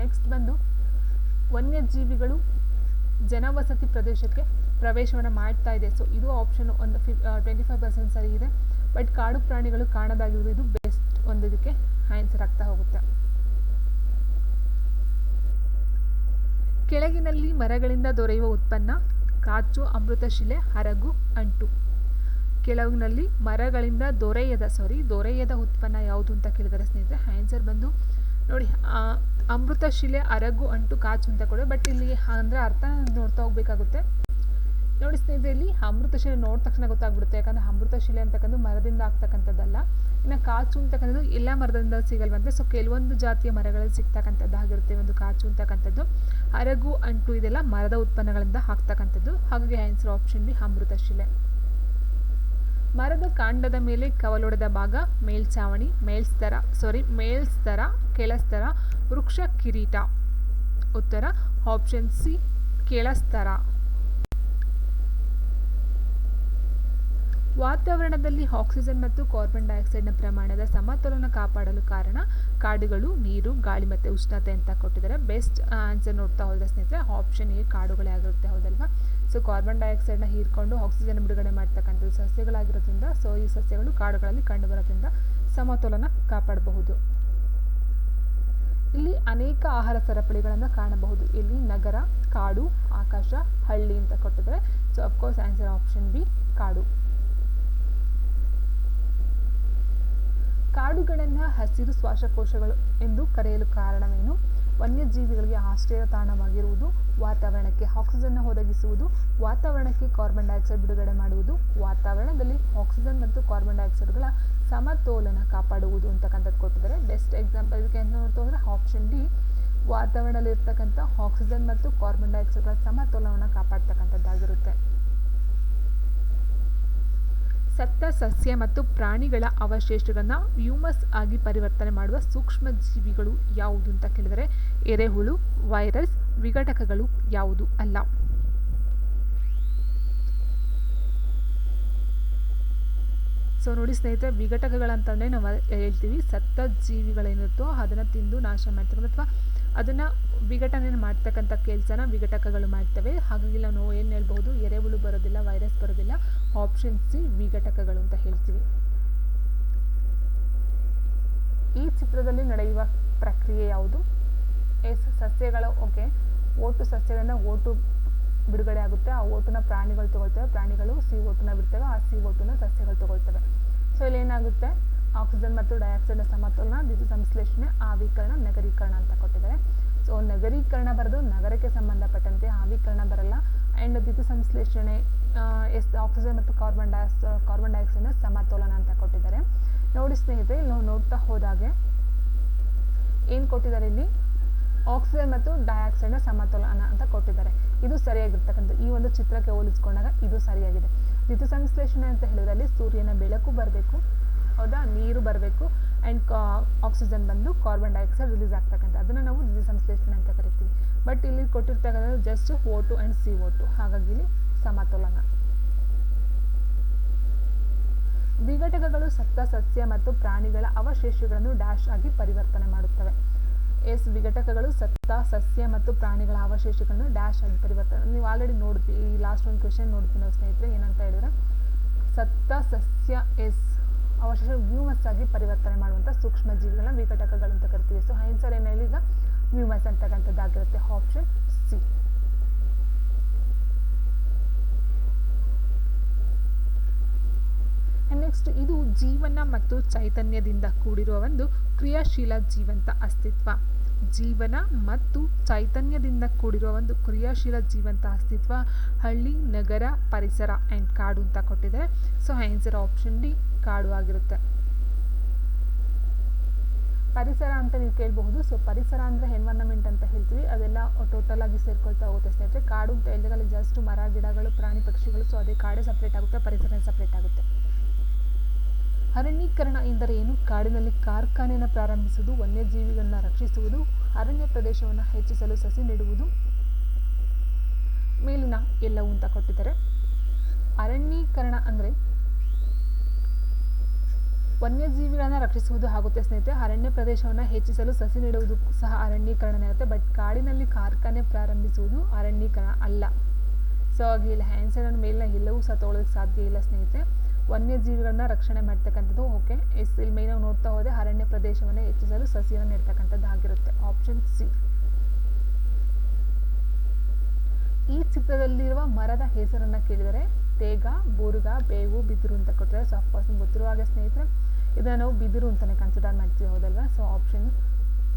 ನೆಕ್ಸ್ಟ್ ಬಂದು ವನ್ಯಜೀವಿಗಳು ಜನವಸತಿ ಪ್ರದೇಶಕ್ಕೆ ಪ್ರವೇಶವನ್ನು ಮಾಡ್ತಾ ಇದೆ. ಸೊ ಇದು ಆಪ್ಷನ್ ಒಂದು ಫಿ ಟ್ವೆಂಟಿ ಫೈವ್ ಪರ್ಸೆಂಟ್ ಸರಿ ಇದೆ. ಬಟ್ ಕಾಡು ಪ್ರಾಣಿಗಳು ಕಾಣದಾಗಿರೋದು ಇದು ಬೆಸ್ಟ್ ಒಂದು ಇದಕ್ಕೆ ಆನ್ಸರ್ ಆಗ್ತಾ ಹೋಗುತ್ತೆ. ಕೆಳಗಿನಲ್ಲಿ ಮರಗಳಿಂದ ದೊರೆಯುವ ಉತ್ಪನ್ನ ಕಾಚು ಅಮೃತಶಿಲೆ ಹರಗು, ಅಂಟು. ಕೆಳಗಿನಲ್ಲಿ ಮರಗಳಿಂದ ದೊರೆಯದ ಸಾರಿ ದೊರೆಯದ ಉತ್ಪನ್ನ ಯಾವುದು ಅಂತ ಕೇಳಿದರೆ ಸ್ನೇಹಿತರೆ ಆನ್ಸರ್ ಬಂದು ನೋಡಿ ಅಮೃತ ಶಿಲೆ ಅರಗು ಅಂಟು ಕಾಚು ಅಂತ ಕೊಡೋದು ಬಟ್ ಇಲ್ಲಿ ಅಂದರೆ ಅರ್ಥ ನೋಡ್ತಾ ಹೋಗ್ಬೇಕಾಗುತ್ತೆ. ನೋಡಿ ಸ್ನೇಹಿತರೆ, ಇಲ್ಲಿ ಅಮೃತಶಿಲೆ ನೋಡಿದ ತಕ್ಷಣ ಗೊತ್ತಾಗ್ಬಿಡುತ್ತೆ. ಯಾಕಂದರೆ ಅಮೃತ ಶಿಲೆ ಅಂತಕ್ಕಂಥದ್ದು ಮರದಿಂದ ಆಗ್ತಕ್ಕಂಥದ್ದಲ್ಲ. ಇನ್ನು ಕಾಚು ಅಂತಕ್ಕಂಥದ್ದು ಎಲ್ಲ ಮರದಿಂದ ಸಿಗಲ್ವಂತೆ. ಸೊ ಕೆಲವೊಂದು ಜಾತಿಯ ಮರಗಳಲ್ಲಿ ಸಿಗ್ತಕ್ಕಂಥದ್ದಾಗಿರುತ್ತೆ ಒಂದು ಕಾಚು ಅಂತಕ್ಕಂಥದ್ದು. ಅರಗು ಅಂಟು ಇದೆಲ್ಲ ಮರದ ಉತ್ಪನ್ನಗಳಿಂದ ಹಾಕ್ತಕ್ಕಂಥದ್ದು ಹಾಗಾಗಿ ಆನ್ಸರ್ ಆಪ್ಷನ್ ಬಿ ಅಮೃತಶಿಲೆ ಮರದ ಕಾಂಡದ ಮೇಲೆ ಕವಲೊಡೆದ ಭಾಗ ಮೇಲ್ಛಾವಣಿ ಮೇಲ್ಸ್ತರ ಸಾರಿ ಮೇಲ್ಸ್ತರ, ಕೆಳಸ್ತರ, ವೃಕ್ಷ ಕಿರೀಟ. ಉತ್ತರ ಆಪ್ಷನ್ ಸಿ ಕೆಳಸ್ತರ. ವಾತಾವರಣದಲ್ಲಿ ಆಕ್ಸಿಜನ್ ಮತ್ತು ಕಾರ್ಬನ್ ಡೈಆಕ್ಸೈಡ್ನ ಪ್ರಮಾಣದ ಸಮತೋಲನ ಕಾಪಾಡಲು ಕಾರಣ ಕಾಡುಗಳು, ನೀರು, ಗಾಳಿ ಮತ್ತು ಉಷ್ಣತೆ ಅಂತ ಕೊಟ್ಟಿದ್ದಾರೆ. ಬೆಸ್ಟ್ ಆನ್ಸರ್ ನೋಡ್ತಾ ಹೋದ್ರೆ ಸ್ನೇಹಿತರೆ ಆಪ್ಷನ್ ಎ ಕಾಡುಗಳೇ ಆಗಿರುತ್ತೆ, ಹೌದಲ್ವಾ? ಸೊ ಕಾರ್ಬನ್ ಡೈಆಕ್ಸೈಡ್ನ ಹೀರ್ಕೊಂಡು ಆಕ್ಸಿಜನ್ ಬಿಡುಗಡೆ ಮಾಡ್ತಕ್ಕಂಥದ್ದು ಸಸ್ಯಗಳಾಗಿರೋದ್ರಿಂದ ಸೊ ಈ ಸಸ್ಯಗಳು ಕಾಡುಗಳಲ್ಲಿ ಕಂಡುಬರೋದ್ರಿಂದ ಸಮತೋಲನ ಕಾಪಾಡಬಹುದು. ಇಲ್ಲಿ ಅನೇಕ ಆಹಾರ ಸರಪಳಿಗಳನ್ನು ಕಾಣಬಹುದು. ಇಲ್ಲಿ ನಗರ, ಕಾಡು, ಆಕಾಶ, ಹಳ್ಳಿ ಅಂತ ಕೊಟ್ಟಿದ್ದಾರೆ so of course answer option B ಕಾಡು. ಕಾಡುಗಳನ್ನು ಹಸಿರು ಶ್ವಾಸಕೋಶಗಳು ಎಂದು ಕರೆಯಲು ಕಾರಣವೇನು? ವನ್ಯಜೀವಿಗಳಿಗೆ ಆಶ್ರಯ ತಾಣವಾಗಿರುವುದು ವಾತಾವರಣಕ್ಕೆ ಆಕ್ಸಿಜನ್ನ ಒದಗಿಸುವುದು, ವಾತಾವರಣಕ್ಕೆ ಕಾರ್ಬನ್ ಡೈಆಕ್ಸೈಡ್ ಬಿಡುಗಡೆ ಮಾಡುವುದು, ವಾತಾವರಣದಲ್ಲಿ ಆಕ್ಸಿಜನ್ ಮತ್ತು ಕಾರ್ಬನ್ ಡೈಆಕ್ಸೈಡ್ಗಳ ಸಮತೋಲನ ಕಾಪಾಡುವುದು ಅಂತಕ್ಕಂಥದ್ದು ಕೊಟ್ಟಿದ್ದಾರೆ. ಬೆಸ್ಟ್ ಎಕ್ಸಾಂಪಲ್ ಇದಕ್ಕೆ ಏನು ಅಂತಂದರೆ ಆಪ್ಷನ್ ಡಿ ವಾತಾವರಣದಲ್ಲಿ ಇರ್ತಕ್ಕಂಥ ಆಕ್ಸಿಜನ್ ಮತ್ತು ಕಾರ್ಬನ್ ಡೈಆಕ್ಸೈಡ್ಗಳ ಸಮತೋಲನವನ್ನು ಕಾಪಾಡ್ತಕ್ಕಂಥದ್ದಾಗಿರುತ್ತೆ. ಸತ್ತ ಸಸ್ಯ ಮತ್ತು ಪ್ರಾಣಿಗಳ ಅವಶೇಷಗಳನ್ನು ಹ್ಯೂಮಸ್ ಆಗಿ ಪರಿವರ್ತನೆ ಮಾಡುವ ಸೂಕ್ಷ್ಮ ಜೀವಿಗಳು ಯಾವುದು ಅಂತ ಕೇಳಿದರೆ ಎರೆಹುಳು, ವೈರಸ್, ವಿಘಟಕಗಳು ಯಾವುದು ಅಲ್ಲ. ಸೊ ನೋಡಿ ಸ್ನೇಹಿತರೆ ವಿಘಟಕಗಳಂತಂದರೆ ನಾವು ಹೇಳ್ತೀವಿ ಸತ್ತ ಜೀವಿಗಳೇನಿರುತ್ತೋ ಅದನ್ನು ತಿಂದು ನಾಶ ಮಾಡ್ತಕ್ಕಂಥ ಅಥವಾ ಅದನ್ನು ವಿಘಟನೆ ಮಾಡ್ತಕ್ಕಂಥ ಕೆಲಸನ ವಿಘಟಕಗಳು ಮಾಡ್ತವೆ. ಹಾಗಾಗಿ ನಾವು ಏನು ಹೇಳ್ಬೋದು, ಎರೆಹುಳು ಬರೋದಿಲ್ಲ, ವೈರಸ್ ಬರೋದಿಲ್ಲ ಆಪ್ಷನ್ ಸಿ ವಿಘಟಕಗಳು ಅಂತ ಹೇಳ್ತೀವಿ. ಈ ಚಿತ್ರದಲ್ಲಿ ನಡೆಯುವ ಪ್ರಕ್ರಿಯೆ ಯಾವುದು? ಎಸ್ ಸಸ್ಯಗಳ, ಓಕೆ, ಓಟು ಸಸ್ಯಗಳಿಂದ ಓಟು ಬಿಡುಗಡೆ ಆಗುತ್ತೆ. ಆ ಓಟುನ ಪ್ರಾಣಿಗಳು ತಗೊಳ್ತವೆ. ಪ್ರಾಣಿಗಳು ಸಿ ಓಟುನ ಬಿಡ್ತವೆ. ಆ ಸಿ ಓಟುನ ಸಸ್ಯಗಳು ತಗೊಳ್ತವೆ. ಸೊ ಇಲ್ಲಿ ಏನಾಗುತ್ತೆ? ಆಕ್ಸಿಜನ್ ಮತ್ತು ಡೈಆಕ್ಸೈಡ್ನ ಸಮತೋಲನ ವಿದ್ಯುತ್ ಸಂಶ್ಲೇಷಣೆ ಆವಿಕರಣ, ನಗರೀಕರಣ ಅಂತ ಕೊಟ್ಟಿದ್ದಾರೆ. ಸೊ ನಗರೀಕರಣ ಬರೋದು ನಗರಕ್ಕೆ ಸಂಬಂಧಪಟ್ಟಂತೆ ಆವಿಕರಣ ಬರಲ್ಲ. ಆ್ಯಂಡ್ ವಿದ್ಯುತ್ ಸಂಶ್ಲೇಷಣೆ ಎಸ್, ಆಕ್ಸಿಜನ್ ಮತ್ತು ಕಾರ್ಬನ್ ಡೈಆಕ್ಸ ಕಾರ್ಬನ್ ಡೈಆಕ್ಸೈಡ್ನ ಸಮತೋಲನ ಅಂತ ಕೊಟ್ಟಿದ್ದಾರೆ. ನೋಡಿ ಸ್ನೇಹಿತರೆ, ಇಲ್ಲಿ ನಾವು ನೋಡ್ತಾ ಹೋದಾಗೆ ಏನು ಕೊಟ್ಟಿದ್ದಾರೆ ಇಲ್ಲಿ? ಆಕ್ಸಿಜನ್ ಮತ್ತು ಡೈಆಕ್ಸೈಡ್ನ ಸಮತೋಲನ ಅಂತ ಕೊಟ್ಟಿದ್ದಾರೆ. ಇದು ಸರಿಯಾಗಿರ್ತಕ್ಕಂಥ, ಈ ಒಂದು ಚಿತ್ರಕ್ಕೆ ಹೋಲಿಸ್ಕೊಂಡಾಗ ಇದು ಸರಿಯಾಗಿದೆ. ದ್ಯುತಿ ಸಂಶ್ಲೇಷಣೆ ಅಂತ ಹೇಳಿದ್ರಲ್ಲಿ ಸೂರ್ಯನ ಬೆಳಕು ಬರಬೇಕು, ಹೌದಾ? ನೀರು ಬರಬೇಕು ಆ್ಯಂಡ್ ಆಕ್ಸಿಜನ್ ಬಂದು ಕಾರ್ಬನ್ ಡೈಆಕ್ಸೈಡ್ ರಿಲೀಸ್ ಆಗ್ತಕ್ಕಂಥ, ಅದನ್ನು ನಾವು ದ್ಯುತಿ ಸಂಶ್ಲೇಷಣೆ ಅಂತ ಕರಿತೀವಿ. ಬಟ್ ಇಲ್ಲಿ ಕೊಟ್ಟಿರ್ತಕ್ಕಂಥದ್ದು just O two two and C O two ಹಾಗಾಗಿ ಇಲ್ಲಿ ಸಮತೋಲನ. ವಿಘಟಕಗಳು ಸತ್ತ ಸಸ್ಯ ಮತ್ತು ಪ್ರಾಣಿಗಳ ಅವಶೇಷಗಳನ್ನು ಡ್ಯಾಶ್ ಆಗಿ ಪರಿವರ್ತನೆ ಮಾಡುತ್ತವೆ. ಎಸ್ ವಿಘಟಕಗಳು ಸತ್ತ ಸಸ್ಯ ಮತ್ತು ಪ್ರಾಣಿಗಳ ಅವಶೇಷಗಳನ್ನು ಡ್ಯಾಶ್ ಆಗಿ ಪರಿವರ್ತನೆ. ನೀವು ಆಲ್ರೆಡಿ ನೋಡಿದ್ವಿ ಈ ಲಾಸ್ಟ್ ಒಂದು ಕ್ವೆಶನ್ ನೋಡ್ತೀವಿ ನಾವು ಸ್ನೇಹಿತರೆ, ಏನಂತ ಹೇಳಿದ್ರೆ, ಸತ್ತ ಸಸ್ಯ ಎಸ್ ಅವಶೇಷ ವ್ಯೂಮಸ್ ಆಗಿ ಪರಿವರ್ತನೆ ಮಾಡುವಂಥ ಸೂಕ್ಷ್ಮ ಜೀವಿಗಳನ್ನ ವಿಘಟಕಗಳು ಅಂತ ಕರಿತೀವಿ. ಸೊ ಹೈನ್ಸರ್ ಏನು ಈಗ ವ್ಯೂಮಸ್ ಅಂತಕ್ಕಂಥದ್ದಾಗಿರುತ್ತೆ ಆಪ್ಷನ್ ಸಿ ನೆಕ್ಸ್ಟ್ ಇದು ಜೀವನ ಮತ್ತು ಚೈತನ್ಯದಿಂದ ಕೂಡಿರುವ ಒಂದು ಕ್ರಿಯಾಶೀಲ ಜೀವಂತ ಅಸ್ತಿತ್ವ. ಜೀವನ ಮತ್ತು ಚೈತನ್ಯದಿಂದ ಕೂಡಿರುವ ಒಂದು ಕ್ರಿಯಾಶೀಲ ಜೀವಂತ ಅಸ್ತಿತ್ವ ಹಳ್ಳಿ, ನಗರ, ಪರಿಸರ ಆ್ಯಂಡ್ ಕಾಡು ಅಂತ ಕೊಟ್ಟಿದ್ದಾರೆ. ಸೊ ಆನ್ಸರ್ ಆಪ್ಷನ್ ಡಿ ಕಾಡು ಆಗಿರುತ್ತೆ. ಪರಿಸರ ಅಂತ ನೀವು ಕೇಳಬಹುದು. ಸೊ ಪರಿಸರ ಅಂದರೆ ಎನ್ವರ್ನಮೆಂಟ್ ಅಂತ ಹೇಳ್ತೀವಿ. ಅದೆಲ್ಲ ಟೋಟಲ್ ಆಗಿ ಸೇರ್ಕೊಳ್ತಾ ಹೋಗುತ್ತೆ ಸ್ನೇಹಿತರೆ ಕಾಡು ಅಂತ ಹೇಳಿದಾಗ ಜಸ್ಟ್ ಮರ, ಗಿಡಗಳು, ಪ್ರಾಣಿ, ಪಕ್ಷಿಗಳು. ಸೊ ಅದೇ ಕಾಡೇ ಸಪ್ರೇಟ್ ಆಗುತ್ತೆ ಪರಿಸರ ಸಪ್ರೇಟ್ ಆಗುತ್ತೆ. ಅರಣ್ಯೀಕರಣ ಎಂದರೇನು ಕಾಡಿನಲ್ಲಿ ಕಾರ್ಖಾನೆಯನ್ನು ಪ್ರಾರಂಭಿಸುವುದು, ವನ್ಯಜೀವಿಗಳನ್ನ ರಕ್ಷಿಸುವುದು, ಅರಣ್ಯ ಪ್ರದೇಶವನ್ನು ಹೆಚ್ಚಿಸಲು ಸಸಿ ನೆಡುವುದು. ಮೇಲಿನ ಎಲ್ಲವೂ ಅಂತ ಕೊಟ್ಟಿದ್ದಾರೆ. ಅರಣ್ಯೀಕರಣ ಅಂದರೆ ವನ್ಯಜೀವಿಗಳನ್ನು ರಕ್ಷಿಸುವುದು ಆಗುತ್ತೆ ಸ್ನೇಹಿತರೆ. ಅರಣ್ಯ ಪ್ರದೇಶವನ್ನು ಹೆಚ್ಚಿಸಲು ಸಸಿ ನೆಡುವುದು ಸಹ ಅರಣ್ಯೀಕರಣ ಇರುತ್ತೆ ಬಟ್ ಕಾಡಿನಲ್ಲಿ ಕಾರ್ಖಾನೆ ಪ್ರಾರಂಭಿಸುವುದು ಅರಣ್ಯೀಕರಣ ಅಲ್ಲ. ಸೊ ಹಾಗೆ ಇಲ್ಲಿ. ಹ್ಯಾಂಡ್ಸೆಡ್ ಮೇಲಿನ ಎಲ್ಲವೂ ಸಹ ತೊಗೊಳೋದಕ್ಕೆ ಸಾಧ್ಯ ಇಲ್ಲ ಸ್ನೇಹಿತರೆ. ವನ್ಯಜೀವಿಗಳನ್ನ ರಕ್ಷಣೆ ಮಾಡ್ತಕ್ಕಂಥದ್ದು, ಓಕೆ, ಎಸ್, ಇಲ್ಲಿ ಮೇಯ್ನಾಗಿ ನೋಡ್ತಾ ಹೋದರೆ ಅರಣ್ಯ ಪ್ರದೇಶವನ್ನು ಹೆಚ್ಚಿಸಲು ಸಸಿಯನ್ನು ನೆಡ್ತಕ್ಕಂಥದ್ದು ಆಗಿರುತ್ತೆ ಆಪ್ಷನ್ ಸಿ ಈ ಚಿತ್ರದಲ್ಲಿರುವ ಮರದ ಹೆಸರನ್ನು ಕೇಳಿದರೆ, ತೇಗ, ಬೂರುಗ, ಬೇವು, ಬಿದಿರು ಅಂತ ಕೊಟ್ಟರೆ ಸೊ ಅಫ್ಕೋರ್ಸ್ ಗೊತ್ತಿರುವ ಹಾಗೆ ಸ್ನೇಹಿತರೆ, ಇದನ್ನು ನಾವು ಬಿದಿರು ಅಂತಲೇ ಕನ್ಸಿಡರ್ ಮಾಡ್ತೀವಿ, ಹೌದಲ್ವಾ? ಸೊ ಆಪ್ಷನ್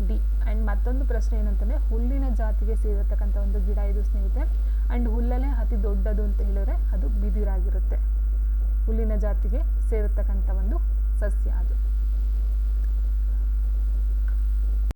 ಡಿ ಆ್ಯಂಡ್ ಮತ್ತೊಂದು ಪ್ರಶ್ನೆ ಏನಂತಂದರೆ, ಹುಲ್ಲಿನ ಜಾತಿಗೆ ಸೇರಿರ್ತಕ್ಕಂಥ ಒಂದು ಗಿಡ ಇದು ಸ್ನೇಹಿತರೆ. ಆ್ಯಂಡ್ ಹುಲ್ಲಲ್ಲೇ ಅತಿ ದೊಡ್ಡದು ಅಂತ ಹೇಳಿದ್ರೆ ಅದು ಬಿದಿರಾಗಿರುತ್ತೆ. ಹುಲ್ಲಿನ ಜಾತಿಗೆ ಸೇರತಕ್ಕಂಥ ಒಂದು ಸಸ್ಯ ಅದು.